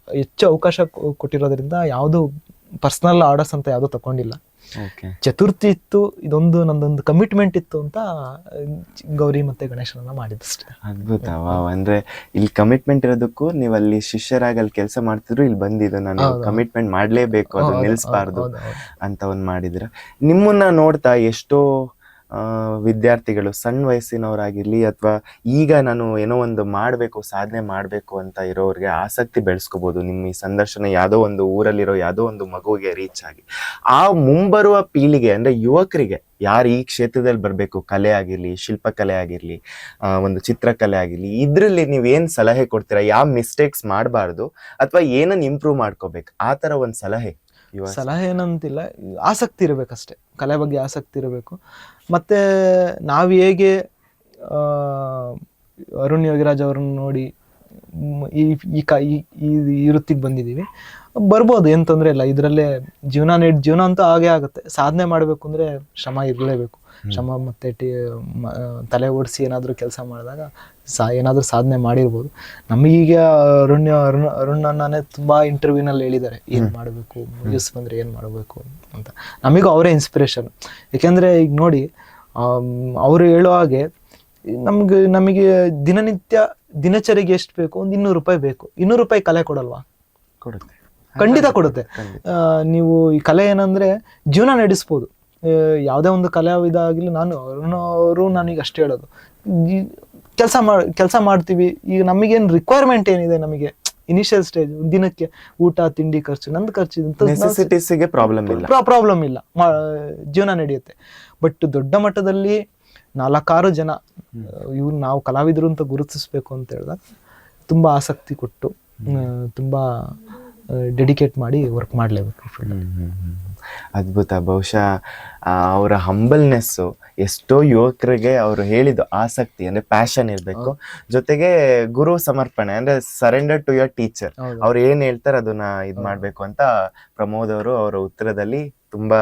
ಹೆಚ್ಚು ಅವಕಾಶ ಕೊಟ್ಟಿರೋದ್ರಿಂದ ಯಾವುದು ಪರ್ಸ್ನಲ್ ಆರ್ಡರ್ಸ್ ಅಂತ ಯಾವುದೂ ತಗೊಂಡಿಲ್ಲ. ಚತುರ್ಥಿ ಇತ್ತು ಇದೊಂದು ನಂದೊಂದು ಕಮಿಟ್ಮೆಂಟ್ ಇತ್ತು ಅಂತ ಗೌರಿ ಮತ್ತೆ ಗಣೇಶನನ್ನ ಮಾಡಿದಷ್ಟೇ. ಅದ್ಭುತ. ವಾವ್. ಅಂದ್ರೆ ಇಲ್ಲಿ ಕಮಿಟ್ಮೆಂಟ್ ಇರೋದಕ್ಕೂ ನೀವು ಅಲ್ಲಿ ಶಿಷ್ಯರಾಗಿ ಅಲ್ಲಿ ಕೆಲಸ ಮಾಡ್ತಿದ್ರು ಇಲ್ಲಿ ಬಂದಿದ್ದು ನಾನು. ಕಮಿಟ್ಮೆಂಟ್ ಮಾಡ್ಲೇಬೇಕು ಅದು ನಿಲ್ಸ್ಬಾರ್ದು. ಅಂತ ಒಂದ್ ಮಾಡಿದ್ರ. ನಿಮ್ಮನ್ನ ನೋಡ್ತಾ ಎಷ್ಟೋ ವಿದ್ಯಾರ್ಥಿಗಳು ಸಣ್ಣ ವಯಸ್ಸಿನವರಾಗಿರಲಿ ಅಥವಾ ಈಗ ನಾನು ಏನೋ ಒಂದು ಮಾಡಬೇಕು, ಸಾಧನೆ ಮಾಡಬೇಕು ಅಂತ ಇರೋರಿಗೆ ಆಸಕ್ತಿ ಬೆಳೆಸ್ಕೋಬೋದು. ನಿಮ್ಮ ಈ ಸಂದರ್ಶನ ಯಾವುದೋ ಒಂದು ಊರಲ್ಲಿರೋ ಯಾವುದೋ ಒಂದು ಮಗುವಿಗೆ ರೀಚ್ ಆಗಿ. ಆ ಮುಂಬರುವ ಪೀಳಿಗೆ ಅಂದರೆ ಯುವಕರಿಗೆ ಯಾರು ಈ ಕ್ಷೇತ್ರದಲ್ಲಿ ಬರಬೇಕು, ಕಲೆ ಆಗಿರಲಿ, ಶಿಲ್ಪಕಲೆ ಆಗಿರಲಿ ಒಂದು ಚಿತ್ರಕಲೆ ಆಗಿರಲಿ, ಇದರಲ್ಲಿ ನೀವು ಏನ್ ಸಲಹೆ ಕೊಡ್ತೀರಾ? ಯಾವ ಮಿಸ್ಟೇಕ್ಸ್ ಮಾಡಬಾರ್ದು? ಅಥವಾ ಏನನ್ನು ಇಂಪ್ರೂವ್ ಮಾಡ್ಕೋಬೇಕು? ಆ ಥರ ಒಂದು ಸಲಹೆ. ಸಲಹೆ ಏನಂತಿಲ್ಲ, ಆಸಕ್ತಿ ಇರಬೇಕಷ್ಟೇ, ಕಲೆ ಬಗ್ಗೆ ಆಸಕ್ತಿ ಇರಬೇಕು. ಮತ್ತೆ ನಾವು ಹೇಗೆ ಅರುಣ್ ಯೋಗಿರಾಜ್ ಅವ್ರನ್ನ ನೋಡಿ, ಈ ಈ ಕ, ಈ, ಈ- ಈ ವೃತ್ತಿಗೆ ಬಂದಿದ್ದೀವಿ. ಬರ್ಬೋದು ಏನು ತೊಂದರೆ ಇಲ್ಲ. ಇದರಲ್ಲೇ ಜೀವನ ನೀಡ್ ಜೀವನ ಅಂತೂ ಹಾಗೆ ಆಗುತ್ತೆ. ಸಾಧನೆ ಮಾಡಬೇಕು ಅಂದರೆ ಶ್ರಮ ಇರಲೇಬೇಕು. ಶ್ರಮ ಮತ್ತೆ ಟಿ ತಲೆ ಓಡಿಸಿ ಏನಾದರೂ ಕೆಲಸ ಮಾಡಿದಾಗ ಸಾ ಏನಾದರೂ ಸಾಧನೆ ಮಾಡಿರ್ಬೋದು. ನಮಗೀಗ ಅರುಣ್ಯ ಅರುಣ್ ಅರುಣ್ ಅಣ್ಣನೇ ತುಂಬ ಇಂಟರ್ವ್ಯೂನಲ್ಲಿ ಹೇಳಿದ್ದಾರೆ. ಏನು ಮಾಡಬೇಕು ನ್ಯೂಸ್ ಬಂದರೆ ಏನು ಮಾಡಬೇಕು ಅಂತ. ನಮಗೂ ಅವರೇ ಇನ್ಸ್ಪಿರೇಷನ್ ಏಕೆಂದರೆ ಈಗ ನೋಡಿ ಅವರು ಹೇಳೋ ಹಾಗೆ ನಮ್ಗೆ ನಮಗೆ ದಿನನಿತ್ಯ ದಿನಚರಿಗೆ ಎಷ್ಟು ಬೇಕು? ಒಂದು ಇನ್ನೂರು ರೂಪಾಯಿ ಬೇಕು. ಇನ್ನೂರು ರೂಪಾಯಿ ಕಲೆ ಕೊಡಲ್ವಾ? ಕೊಡುತ್ತೆ. ಖಂಡಿತ ಕೊಡುತ್ತೆ. ನೀವು ಈ ಕಲೆ ಏನಂದ್ರೆ ಜೀವನ ನಡೆಸ್ಬೋದು. ಯಾವುದೇ ಒಂದು ಕಲಾವಿದ ಆಗಲಿ ನಾನು ಅವರು ನನಗೆ ಅಷ್ಟೇ ಹೇಳೋದು. ಕೆಲಸ ಮಾಡಿ ಕೆಲಸ ಮಾಡ್ತೀವಿ. ಈಗ ನಮಗೇನು ರಿಕ್ವೈರ್ಮೆಂಟ್ ಏನಿದೆ ನಮಗೆ? ಇನಿಷಿಯಲ್ ಸ್ಟೇಜ್ ದಿನಕ್ಕೆ ಊಟ ತಿಂಡಿ ಖರ್ಚು ನಂದು ಖರ್ಚು ಪ್ರಾಬ್ಲಮ್ ಇಲ್ಲ. ಪ್ರಾಬ್ಲಮ್ ಇಲ್ಲ. ಜೀವನ ನಡೆಯುತ್ತೆ. ಬಟ್ ದೊಡ್ಡ ಮಟ್ಟದಲ್ಲಿ ನಾಲ್ಕಾರು ಜನ ಇವ್ರು ನಾವು ಕಲಾವಿದರು ಅಂತ ಗುರುತಿಸ್ಬೇಕು ಅಂತ ಹೇಳಿದಾಗ ತುಂಬಾ ಆಸಕ್ತಿ ಕೊಟ್ಟು ತುಂಬಾ ಡೆಡಿಕೇಟ್ ಮಾಡಿ ವರ್ಕ್ ಮಾಡಲೇಬೇಕು. ಅದ್ಭುತ. ಬಹುಶಃ ಅವರ ಹಂಬಲ್ನೆಸ್ಸು ಎಷ್ಟೋ ಯುವಕರಿಗೆ ಅವರು ಹೇಳಿದ್ದು ಆಸಕ್ತಿ ಅಂದ್ರೆ ಪ್ಯಾಷನ್ ಇರಬೇಕು. ಜೊತೆಗೆ ಗುರು ಸಮರ್ಪಣೆ ಅಂದ್ರೆ ಸರೆಂಡರ್ ಟು ಯುವರ್ ಟೀಚರ್. ಅವ್ರು ಏನು ಹೇಳ್ತಾರೆ ಅದನ್ನ ಇದು ಮಾಡಬೇಕು ಅಂತ ಪ್ರಮೋದ್ ಅವರು ಅವರ ಉತ್ತರದಲ್ಲಿ ತುಂಬಾ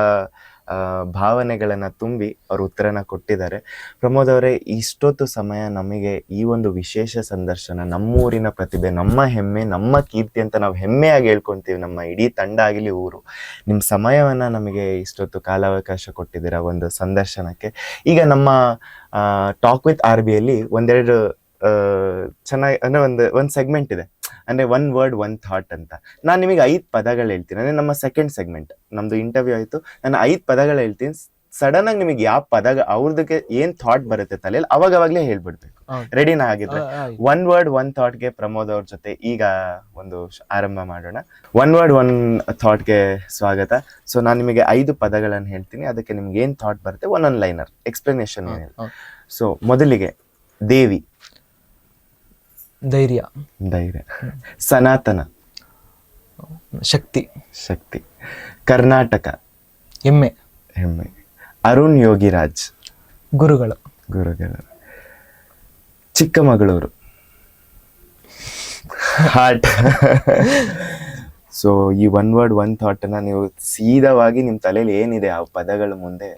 ಭಾವನೆಗಳನ್ನ ತುಂಬಿ ಅವರು ಉತ್ತರನ ಕೊಟ್ಟಿದ್ದಾರೆ. ಪ್ರಮೋದ್ ಅವರೇ, ಇಷ್ಟೊತ್ತು ಸಮಯ ನಮಗೆ ಈ ಒಂದು ವಿಶೇಷ ಸಂದರ್ಶನ, ನಮ್ಮೂರಿನ ಪ್ರತಿಭೆ, ನಮ್ಮ ಹೆಮ್ಮೆ, ನಮ್ಮ ಕೀರ್ತಿ ಅಂತ ನಾವು ಹೆಮ್ಮೆಯಾಗಿ ಹೇಳ್ಕೊಂತೀವಿ ನಮ್ಮ ಇಡೀ ತಂಡ ಆಗಲಿ ಊರು. ನಿಮ್ಮ ಸಮಯವನ್ನು ನಮಗೆ ಇಷ್ಟೊತ್ತು ಕಾಲಾವಕಾಶ ಕೊಟ್ಟಿದ್ದೀರಾ ಒಂದು ಸಂದರ್ಶನಕ್ಕೆ. ಈಗ ನಮ್ಮ ಟಾಕ್ ವಿತ್ ಆರ್ ಬಿಯಲ್ಲಿ ಒಂದೆರಡು ಚೆನ್ನಾಗಿ, ಅಂದರೆ ಒಂದು ಒಂದು ಸೆಗ್ಮೆಂಟ್ ಇದೆ. ಅಂದ್ರೆ ಒನ್ ವರ್ಡ್ ಒನ್ ಥಾಟ್ ಅಂತ. ನಾನು ನಿಮಗೆ ಐದು ಪದಗಳು ಹೇಳ್ತೀನಿ. ಅಂದ್ರೆ ನಮ್ಮ ಸೆಕೆಂಡ್ ಸೆಗ್ಮೆಂಟ್ ನಮ್ದು ಇಂಟರ್ವ್ಯೂ ಆಯ್ತು. ನಾನು ಐದು ಪದಗಳು ಹೇಳ್ತೀನಿ. ಸಡನ್ ಆಗಿ ನಿಮಗೆ ಯಾವ ಪದ ಅವ್ರದಕ್ಕೆ ಏನ್ ಥಾಟ್ ಬರುತ್ತೆ ತಲೆಯಲ್ಲಿ ಅವಾಗ ಅವಾಗ್ಲೇ ಹೇಳ್ಬಿಡ್ಬೇಕು. ರೆಡಿನಾ ಆಗಿದ್ರೆ. ಒನ್ ವರ್ಡ್ ಒನ್ ಥಾಟ್ಗೆ ಪ್ರಮೋದ್ ಅವ್ರ ಜೊತೆ ಈಗ ಒಂದು ಆರಂಭ ಮಾಡೋಣ. ಒನ್ ವರ್ಡ್ ಒನ್ ಥಾಟ್ಗೆ ಸ್ವಾಗತ. ಸೊ ನಾನು ನಿಮಗೆ ಐದು ಪದಗಳನ್ನು ಹೇಳ್ತೀನಿ. ಅದಕ್ಕೆ ನಿಮ್ಗೆ ಏನ್ ಥಾಟ್ ಬರುತ್ತೆ one one liner explanation. So ಮೊದಲಿಗೆ ದೇವಿ. ಧೈರ್ಯ. ಧೈರ್ಯ. ಸನಾತನ. ಶಕ್ತಿ. ಶಕ್ತಿ. ಕರ್ನಾಟಕ. ಹೆಮ್ಮೆ. ಹೆಮ್ಮೆ. ಅರುಣ್ ಯೋಗಿರಾಜ್. ಗುರುಗಳು. ಗುರುಗಳು. ಚಿಕ್ಕಮಗಳೂರು. ಹಾರ್ಟ್ ಸೊ ಈ ಒನ್ ವರ್ಡ್ ಒನ್ ಥಾಟ್ ಅನ್ನ ನೀವು ಸೀದವಾಗಿ ನಿಮ್ಮ ತಲೆಯಲ್ಲಿ ಏನಿದೆ ಆ ಪದಗಳ ಮುಂದೆ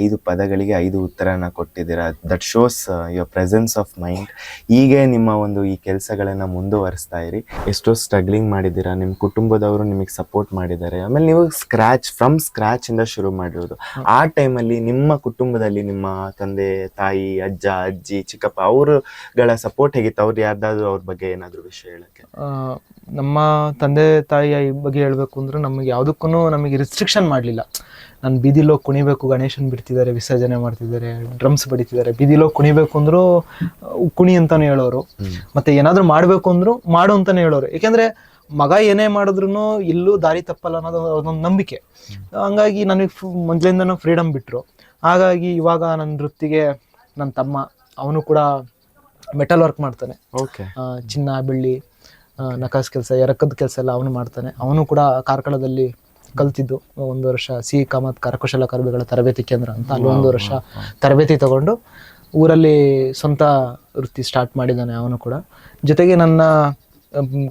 ಐದು ಪದಗಳಿಗೆ ಐದು ಉತ್ತರನ ಕೊಟ್ಟಿದ್ದೀರಾ? That shows your presence of mind ಹೀಗೆ ನಿಮ್ಮ ಒಂದು ಈ ಕೆಲಸಗಳನ್ನ ಮುಂದುವರಿಸ್ತಾ ಇರಿ. ಎಷ್ಟೋ ಸ್ಟ್ರಗ್ಲಿಂಗ್ ಮಾಡಿದ್ದೀರಾ? ನಿಮ್ಮ ಕುಟುಂಬದವರು ನಿಮಗೆ ಸಪೋರ್ಟ್ ಮಾಡಿದ್ದಾರೆ. ಆಮೇಲೆ ನೀವು ಸ್ಕ್ರಾಚ್ ಫ್ರಮ್ ಸ್ಕ್ರಾಚ್ ಇಂದ ಶುರು ಮಾಡಿರೋದು. ಆ ಟೈಮಲ್ಲಿ ನಿಮ್ಮ ಕುಟುಂಬದಲ್ಲಿ ನಿಮ್ಮ ತಂದೆ ತಾಯಿ ಅಜ್ಜ ಅಜ್ಜಿ ಚಿಕ್ಕಪ್ಪ ಅವರುಗಳ ಸಪೋರ್ಟ್ ಹೇಗಿತ್ತು? ಅವ್ರು ಯಾರ್ದಾದ್ರು ಅವ್ರ ಬಗ್ಗೆ ಏನಾದರೂ ವಿಷಯ ಹೇಳಕ್ಕೆ? ನಮ್ಮ ತಂದೆ ತಾಯಿಯ ಈ ಬಗ್ಗೆ ಹೇಳ್ಬೇಕು ಅಂದ್ರೆ ನಮಗೆ ಯಾವುದಕ್ಕೂ ನಮಗೆ ರಿಸ್ಟ್ರಿಕ್ಷನ್ ಮಾಡಲಿಲ್ಲ. ನಾನು ಬೀದಿಲೋ ಕುಣಿಬೇಕು ಗಣೇಶನ್ ಬಿಡ್ತಿದ್ದಾರೆ ವಿಸರ್ಜನೆ ಮಾಡ್ತಿದ್ದಾರೆ ಡ್ರಮ್ಸ್ ಬಡಿತಿದ್ದಾರೆ ಬೀದಿಲೋ ಕುಣಿಬೇಕು ಅಂದ್ರೂ ಕುಣಿ ಅಂತಾನೆ ಹೇಳೋರು. ಮತ್ತೆ ಏನಾದ್ರೂ ಮಾಡಬೇಕು ಅಂದ್ರು ಮಾಡು ಅಂತಾನೆ ಹೇಳೋರು. ಯಾಕೆಂದ್ರೆ ಮಗ ಏನೇ ಮಾಡಿದ್ರು ಇಲ್ಲೂ ದಾರಿ ತಪ್ಪಲ್ಲ ಅನ್ನೋದು ಅದೊಂದು ನಂಬಿಕೆ. ಹಂಗಾಗಿ ನನಗೆ ಮೊದಲಿಂದನೂ ಫ್ರೀಡಮ್ ಬಿಟ್ರು. ಹಾಗಾಗಿ ಇವಾಗ ನನ್ನ ವೃತ್ತಿಗೆ ನನ್ನ ತಮ್ಮ ಅವನು ಕೂಡ ಮೆಟಲ್ ವರ್ಕ್ ಮಾಡ್ತಾನೆ. ಓಕೆ ಚಿನ್ನ ಬೆಳ್ಳಿ ನಕಾಸ್ ಕೆಲಸ ಎರಕದ ಕೆಲಸ ಎಲ್ಲ ಅವನು ಮಾಡ್ತಾನೆ. ಅವನು ಕೂಡ ಕಾರ್ಕಳದಲ್ಲಿ ಕಲ್ತಿದ್ದು. ಒಂದು ವರ್ಷ ಸಿ ಕಾಮತ್ ಕರಕುಶಲ ಕರ್ಮಿಗಳ ತರಬೇತಿ ಕೇಂದ್ರ ಅಂತ ಅಲ್ಲಿ ಒಂದು ವರ್ಷ ತರಬೇತಿ ತಗೊಂಡು ಊರಲ್ಲಿ ಸ್ವಂತ ವೃತ್ತಿ ಸ್ಟಾರ್ಟ್ ಮಾಡಿದ್ದಾನೆ ಅವನು ಕೂಡ. ಜೊತೆಗೆ ನನ್ನ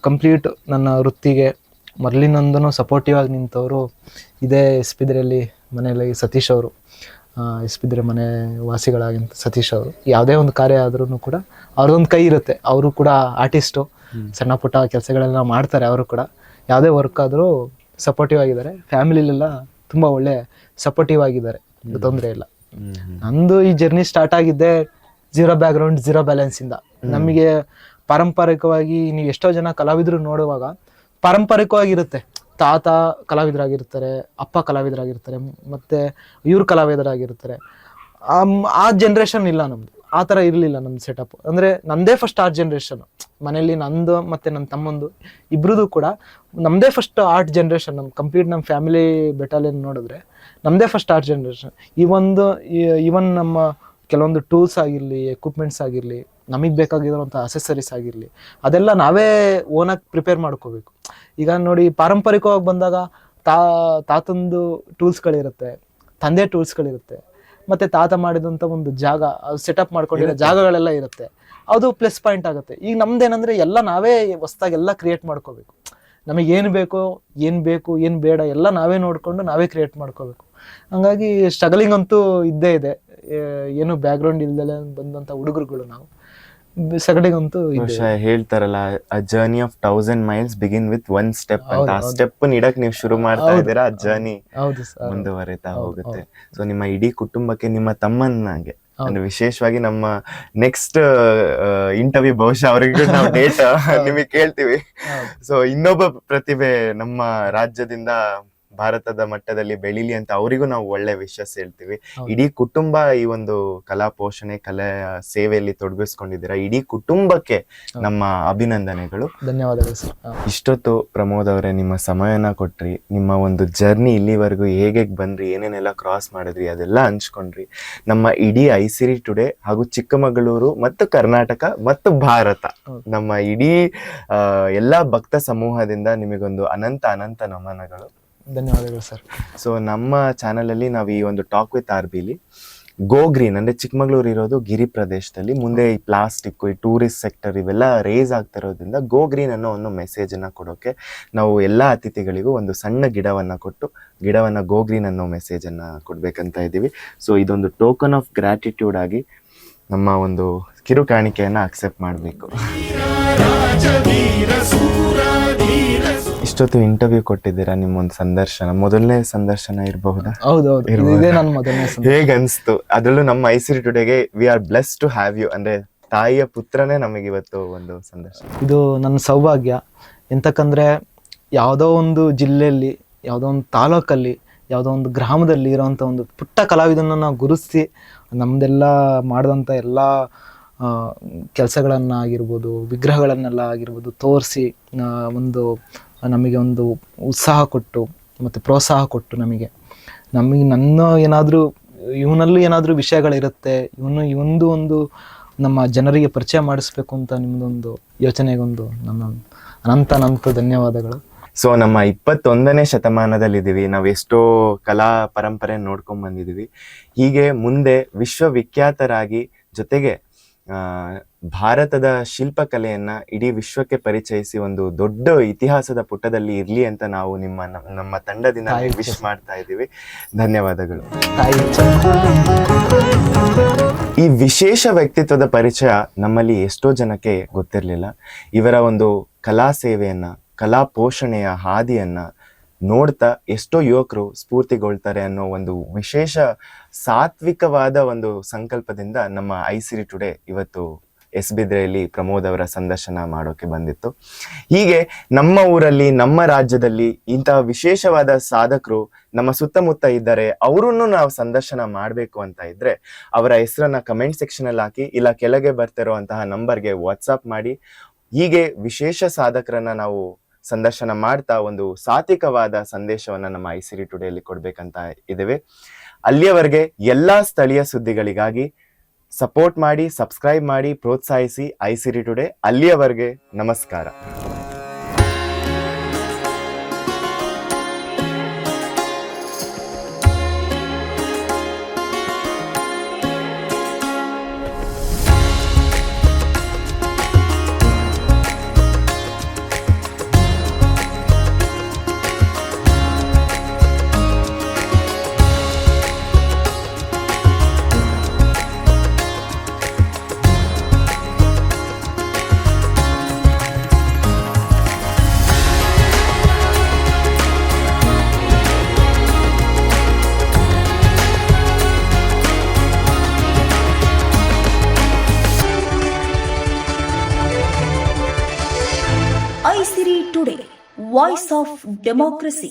ಕಂಪ್ಲೀಟ್ ನನ್ನ ವೃತ್ತಿಗೆ ಮೊದಲಿನೊಂದನು ಸಪೋರ್ಟಿವ್ ಆಗಿ ನಿಂತವರು ಇದೇ ಎಸ್ಪಿದ್ರಲ್ಲಿ ಮನೆಯಲ್ಲಿ ಸತೀಶ್ ಅವರು. ಎಸ್ಪಿದ್ರೆ ಮನೆ ವಾಸಿಗಳಾಗಿಂತ ಸತೀಶ್ ಅವರು. ಯಾವುದೇ ಒಂದು ಕಾರ್ಯ ಆದ್ರೂ ಕೂಡ ಅವ್ರದೊಂದು ಕೈ ಇರುತ್ತೆ. ಅವರು ಕೂಡ ಆರ್ಟಿಸ್ಟು ಸಣ್ಣ ಪುಟ್ಟ ಕೆಲಸಗಳೆಲ್ಲ ಮಾಡ್ತಾರೆ ಅವರು ಕೂಡ. ಯಾವುದೇ ವರ್ಕ್ ಆದರೂ ಸಪೋರ್ಟಿವ್ ಆಗಿದ್ದಾರೆ. ಫ್ಯಾಮಿಲಿಲೆಲ್ಲ ತುಂಬ ಒಳ್ಳೆ ಸಪೋರ್ಟಿವ್ ಆಗಿದ್ದಾರೆ. ತೊಂದರೆ ಇಲ್ಲ. ನಂದು ಈ ಜರ್ನಿ ಸ್ಟಾರ್ಟ್ ಆಗಿದ್ದೆ ಜೀರೋ ಬ್ಯಾಕ್ಗ್ರೌಂಡ್ ಜೀರೋ ಬ್ಯಾಲೆನ್ಸ್ ಇಂದ. ನಮಗೆ ಪಾರಂಪರಿಕವಾಗಿ ನೀವು ಎಷ್ಟೋ ಜನ ಕಲಾವಿದರು ನೋಡುವಾಗ ಪಾರಂಪರಿಕವಾಗಿರುತ್ತೆ. ತಾತ ಕಲಾವಿದರಾಗಿರ್ತಾರೆ, ಅಪ್ಪ ಕಲಾವಿದರಾಗಿರ್ತಾರೆ, ಮತ್ತೆ ಇವ್ರ ಕಲಾವಿದರಾಗಿರ್ತಾರೆ. ಆ ಜನ್ರೇಷನ್ ಇಲ್ಲ ನಮ್ದು. ಆ ಥರ ಇರಲಿಲ್ಲ ನಮ್ಮ ಸೆಟಪ್ ಅಂದರೆ ನಂದೇ ಫಸ್ಟ್ ಆರ್ಟ್ ಜನ್ರೇಷನ್ ಮನೆಯಲ್ಲಿ ನಂದು ಮತ್ತೆ ನನ್ನ ತಮ್ಮಂದು ಇಬ್ರದ್ದು ಕೂಡ ನಮ್ಮದೇ ಫಸ್ಟ್ ಆರ್ಟ್ ಜನ್ರೇಷನ್ ನಮ್ಮ ಕಂಪ್ಲೀಟ್ ನಮ್ಮ ಫ್ಯಾಮಿಲಿ ಬೆಟಾಲಿಯನ್ ನೋಡಿದ್ರೆ ನಮ್ಮದೇ ಫಸ್ಟ್ ಆರ್ಟ್ ಜನ್ರೇಷನ್ ಈ ಒಂದು ಈವನ್ ನಮ್ಮ ಕೆಲವೊಂದು ಟೂಲ್ಸ್ ಆಗಿರಲಿ ಎಕ್ವಿಪ್ಮೆಂಟ್ಸ್ ಆಗಿರಲಿ ನಮಗೆ ಬೇಕಾಗಿರುವಂಥ ಅಸೆಸರೀಸ್ ಆಗಿರಲಿ ಅದೆಲ್ಲ ನಾವೇ ಓನಾಗಿ ಪ್ರಿಪೇರ್ ಮಾಡ್ಕೋಬೇಕು. ಈಗ ನೋಡಿ ಪಾರಂಪರಿಕವಾಗಿ ಬಂದಾಗ ತಾ ತಾತಂದು ಟೂಲ್ಸ್ಗಳಿರುತ್ತೆ ತಂದೆ ಟೂಲ್ಸ್ಗಳಿರುತ್ತೆ ಮತ್ತೆ ತಾತ ಮಾಡಿದಂಥ ಒಂದು ಜಾಗ ಸೆಟಪ್ ಮಾಡ್ಕೊಂಡಿರೋ ಜಾಗಗಳೆಲ್ಲ ಇರುತ್ತೆ. ಅದು ಪ್ಲಸ್ ಪಾಯಿಂಟ್ ಆಗುತ್ತೆ. ಈಗ ನಮ್ದೇನಂದ್ರೆ ಎಲ್ಲ ನಾವೇ ಹೊಸ್ದಾಗಿ ಎಲ್ಲ ಕ್ರಿಯೇಟ್ ಮಾಡ್ಕೋಬೇಕು. ನಮಗೆ ಏನು ಬೇಕೋ ಏನು ಬೇಕು ಏನು ಬೇಡ ಎಲ್ಲ ನಾವೇ ನೋಡಿಕೊಂಡು ನಾವೇ ಕ್ರಿಯೇಟ್ ಮಾಡ್ಕೋಬೇಕು. ಹಂಗಾಗಿ ಸ್ಟ್ರಗಲಿಂಗ್ ಅಂತೂ ಇದ್ದೇ ಇದೆ. ಏನು ಬ್ಯಾಕ್ಗ್ರೌಂಡ್ ಇಲ್ದಲೆ ಬಂದಂಥ ಹುಡುಗರುಗಳು ನಾವು. ಬಹುಶಃ ಹೇಳ್ತಾರಲ್ಲ a journey of thousand miles begin with one step ಅಂತ ಆ ಸ್ಟೆಪ್ ಇಡಕ್ ನೀವು ಶುರು ಮಾಡ್ತಾ ಇದ್ದೀರಾ ಆ ಜರ್ನಿ ಮುಂದುವರಿತಾ ಹೋಗುತ್ತೆ. ಸೊ ನಿಮ್ಮ ಇಡೀ ಕುಟುಂಬಕ್ಕೆ ನಿಮ್ಮ ತಮ್ಮನಾಗೆ ಅಂದ್ರೆ ವಿಶೇಷವಾಗಿ ನಮ್ಮ ನೆಕ್ಸ್ಟ್ ಇಂಟರ್ವ್ಯೂ ಬಹುಶಃ ಅವರಿಗೂ ನಾವು ಡೇಟ್ ನಿಮಗೆ ಕೇಳ್ತೀವಿ. ಸೊ ಇನ್ನೊಬ್ಬ ಪ್ರತಿಭೆ ನಮ್ಮ ರಾಜ್ಯದಿಂದ ಭಾರತದ ಮಟ್ಟದಲ್ಲಿ ಬೆಳಿಲಿ ಅಂತ ಅವರಿಗೂ ನಾವು ಒಳ್ಳೆ ವಿಶ್ವಾಸ ಹೇಳ್ತೀವಿ. ಇಡೀ ಕುಟುಂಬ ಈ ಒಂದು ಕಲಾ ಪೋಷಣೆ ಕಲೆ ಸೇವೆಯಲ್ಲಿ ತೊಡಗಿಸ್ಕೊಂಡಿದ್ದೀರಾ? ಇಡೀ ಕುಟುಂಬಕ್ಕೆ ನಮ್ಮ ಅಭಿನಂದನೆಗಳು. ಧನ್ಯವಾದಗಳು ಸರ್. ಇಷ್ಟೊತ್ತು ಪ್ರಮೋದ್ ಅವರೇ ನಿಮ್ಮ ಸಮಯನ ಕೊಟ್ರಿ ನಿಮ್ಮ ಒಂದು ಜರ್ನಿ ಇಲ್ಲಿವರೆಗೂ ಹೇಗೆ ಬಂದ್ರಿ ಏನೇನೆಲ್ಲ ಕ್ರಾಸ್ ಮಾಡಿದ್ರಿ ಅದೆಲ್ಲ ಹಂಚ್ಕೊಂಡ್ರಿ. ನಮ್ಮ ಇಡೀ ಐಸಿರಿ ಟುಡೇ ಹಾಗೂ ಚಿಕ್ಕಮಗಳೂರು ಮತ್ತು ಕರ್ನಾಟಕ ಮತ್ತು ಭಾರತ ನಮ್ಮ ಇಡೀ ಎಲ್ಲಾ ಭಕ್ತ ಸಮೂಹದಿಂದ ನಿಮಗೊಂದು ಅನಂತ ಅನಂತ ನಮನಗಳು. ಧನ್ಯವಾದಗಳು ಸರ್. ಸೊ ನಮ್ಮ ಚಾನಲಲ್ಲಿ ನಾವು ಈ ಒಂದು ಟಾಕ್ ವಿತ್ ಆರ್ ಬಿಲಿ ಗೋ ಗ್ರೀನ್ ಅಂದರೆ ಚಿಕ್ಕಮಗಳೂರು ಇರೋದು ಗಿರಿ ಪ್ರದೇಶದಲ್ಲಿ ಮುಂದೆ ಈ ಪ್ಲಾಸ್ಟಿಕ್ ಈ ಟೂರಿಸ್ಟ್ ಸೆಕ್ಟರ್ ಇವೆಲ್ಲ ರೇಸ್ ಆಗ್ತಿರೋದ್ರಿಂದ ಗೋ ಗ್ರೀನ್ ಅನ್ನೋ ಒಂದು ಮೆಸೇಜನ್ನು ಕೊಡೋಕ್ಕೆ ಕೊಡೋಕೆ ನಾವು ಎಲ್ಲ ಅತಿಥಿಗಳಿಗೂ ಒಂದು ಸಣ್ಣ ಗಿಡವನ್ನು ಕೊಟ್ಟು ಗಿಡವನ್ನು ಗೋ ಗ್ರೀನ್ ಅನ್ನೋ ಮೆಸೇಜನ್ನು ಕೊಡಬೇಕಂತ ಇದ್ದೀವಿ. ಸೊ ಇದೊಂದು ಟೋಕನ್ ಆಫ್ ಗ್ರ್ಯಾಟಿಟ್ಯೂಡ್ ಆಗಿ ನಮ್ಮ ಒಂದು ಕಿರು ಕಾಣಿಕೆಯನ್ನು ಅಕ್ಸೆಪ್ಟ್ ಮಾಡಬೇಕು ಇಷ್ಟೊತ್ತು ಇಂಟರ್ವ್ಯೂ ಕೊಟ್ಟಿದ್ದೀರಾ ನಿಮ್ಮೊಂದು ಸಂದರ್ಶನ? ಮೊದಲನೇ ಸಂದರ್ಶನ ಇರಬಹುದಾ? ಹೌದು ಹೌದು ಇದು- ನನ್ನ ಮೊದಲನೇ ಸಂದರ್ಶನ. ಹೇಗ್ ಅನ್ಸ್ತು? ಅದ್ರಲ್ಲೂ ನಮ್ಮ Mysuru ಟುಡೇಗೆ we are bless to have you ಅಂದ್ರೆ ತಾಯಿಯ ಪುತ್ರನೇ ನಮಗೆ ಇವತ್ತು ಒಂದು ಸಂದರ್ಶನ. ಇದು ನನ್ನ ಸೌಭಾಗ್ಯ. ಎಂತಕ್ಕಂದ್ರೆ ಯಾವುದೋ ಒಂದು ಜಿಲ್ಲೆಯಲ್ಲಿ ಯಾವುದೋ ಒಂದು ತಾಲೂಕಲ್ಲಿ ಯಾವುದೋ ಒಂದು ಗ್ರಾಮದಲ್ಲಿ ಇರೋವಂಥ ಒಂದು ಪುಟ್ಟ ಕಲಾವಿದನ್ನ ನಾವು ಗುರುತಿಸಿ ನಮ್ದೆಲ್ಲ ಮಾಡಿದಂಥ ಎಲ್ಲ ಕೆಲಸಗಳನ್ನಾಗಿರ್ಬೋದು ವಿಗ್ರಹಗಳನ್ನೆಲ್ಲ ಆಗಿರ್ಬೋದು ತೋರಿಸಿ ಒಂದು ನಮಗೆ ಒಂದು ಉತ್ಸಾಹ ಕೊಟ್ಟು ಮತ್ತು ಪ್ರೋತ್ಸಾಹ ಕೊಟ್ಟು ನಮಗೆ. ನಮಗೆ ನನ್ನ ಏನಾದರೂ, ಇವನಲ್ಲಿ ಏನಾದರೂ ವಿಷಯಗಳಿರುತ್ತೆ, ಇವನು, ಇವೊಂದು ಒಂದು ನಮ್ಮ ಜನರಿಗೆ ಪರಿಚಯ ಮಾಡಿಸ್ಬೇಕು ಅಂತ ನಿಮ್ಮದೊಂದು ಯೋಚನೆಗೊಂದು ನನ್ನ ಅನಂತ ಅನಂತ ಧನ್ಯವಾದಗಳು. ಸೊ ನಮ್ಮ ಇಪ್ಪತ್ತೊಂದನೇ ಶತಮಾನದಲ್ಲಿದ್ದೀವಿ. ನಾವು ಎಷ್ಟೋ ಕಲಾ ಪರಂಪರೆ ನೋಡ್ಕೊಂಡು ಬಂದಿದ್ದೀವಿ. ಹೀಗೆ ಮುಂದೆ ವಿಶ್ವವಿಖ್ಯಾತರಾಗಿ ಜೊತೆಗೆ ಭಾರತದ ಶಿಲ್ಪಕಲೆಯನ್ನು ಇಡೀ ವಿಶ್ವಕ್ಕೆ ಪರಿಚಯಿಸಿ ಒಂದು ದೊಡ್ಡ ಇತಿಹಾಸದ ಪುಟದಲ್ಲಿ ಇರ್ಲಿ ಅಂತ ನಾವು ನಿಮ್ಮ ನಮ್ಮ ತಂಡದಿಂದ ವಿಶ್ ಮಾಡ್ತಾ ಇದ್ದೀವಿ. ಧನ್ಯವಾದಗಳು. ಈ ವಿಶೇಷ ವ್ಯಕ್ತಿತ್ವದ ಪರಿಚಯ ನಮ್ಮಲ್ಲಿ ಎಷ್ಟೋ ಜನಕ್ಕೆ ಗೊತ್ತಿರಲಿಲ್ಲ. ಇವರ ಒಂದು ಕಲಾ ಸೇವೆಯನ್ನ ಕಲಾ ಪೋಷಣೆಯ ಹಾದಿಯನ್ನ ನೋಡ್ತಾ ಎಷ್ಟೋ ಯುವಕರು ಸ್ಫೂರ್ತಿಗೊಳ್ತಾರೆ ಅನ್ನೋ ಒಂದು ವಿಶೇಷ ಸಾತ್ವಿಕವಾದ ಒಂದು ಸಂಕಲ್ಪದಿಂದ ನಮ್ಮ ಐ ಸಿರಿ ಟುಡೇ ಇವತ್ತು ಎಸ್ ಬಿದ್ರೆಯಲ್ಲಿ ಪ್ರಮೋದ್ ಅವರ ಸಂದರ್ಶನ ಮಾಡೋಕೆ ಬಂದಿತ್ತು. ಹೀಗೆ ನಮ್ಮ ಊರಲ್ಲಿ, ನಮ್ಮ ರಾಜ್ಯದಲ್ಲಿ ಇಂತಹ ವಿಶೇಷವಾದ ಸಾಧಕರು ನಮ್ಮ ಸುತ್ತಮುತ್ತ ಇದ್ದಾರೆ ಅವರನ್ನು ನಾವು ಸಂದರ್ಶನ ಮಾಡಬೇಕು ಅಂತ ಇದ್ರೆ ಅವರ ಹೆಸರನ್ನ ಕಮೆಂಟ್ ಸೆಕ್ಷನ್ ಅಲ್ಲಿ ಹಾಕಿ ಇಲ್ಲ ಕೆಳಗೆ ಬರ್ತಿರುವಂತಹ ನಂಬರ್ಗೆ ವಾಟ್ಸಪ್ ಮಾಡಿ. ಹೀಗೆ ವಿಶೇಷ ಸಾಧಕರನ್ನ ನಾವು ಸಂದರ್ಶನ ಮಾಡ್ತಾ ಒಂದು ಸಾತ್ವಿಕವಾದ ಸಂದೇಶವನ್ನ ನಮ್ಮ ಐ ಸಿರಿ ಟುಡೇಲಿ ಕೊಡ್ಬೇಕಂತ ಇದ್ದೇವೆ. ಅಲ್ಲಿಯವರೆಗೆ ಎಲ್ಲಾ ಸ್ಥಳೀಯ ಸುದ್ದಿಗಳಿಗಾಗಿ ಸಪೋರ್ಟ್ ಮಾಡಿ ಸಬ್ಸ್ಕ್ರೈಬ್ ಮಾಡಿ ಪ್ರೋತ್ಸಾಹಿಸಿ ಐ ಸಿರಿ ಟುಡೇ ಅಲ್ಲಿಯವರೆಗೆ ನಮಸ್ಕಾರ. Aisiri today voice of democracy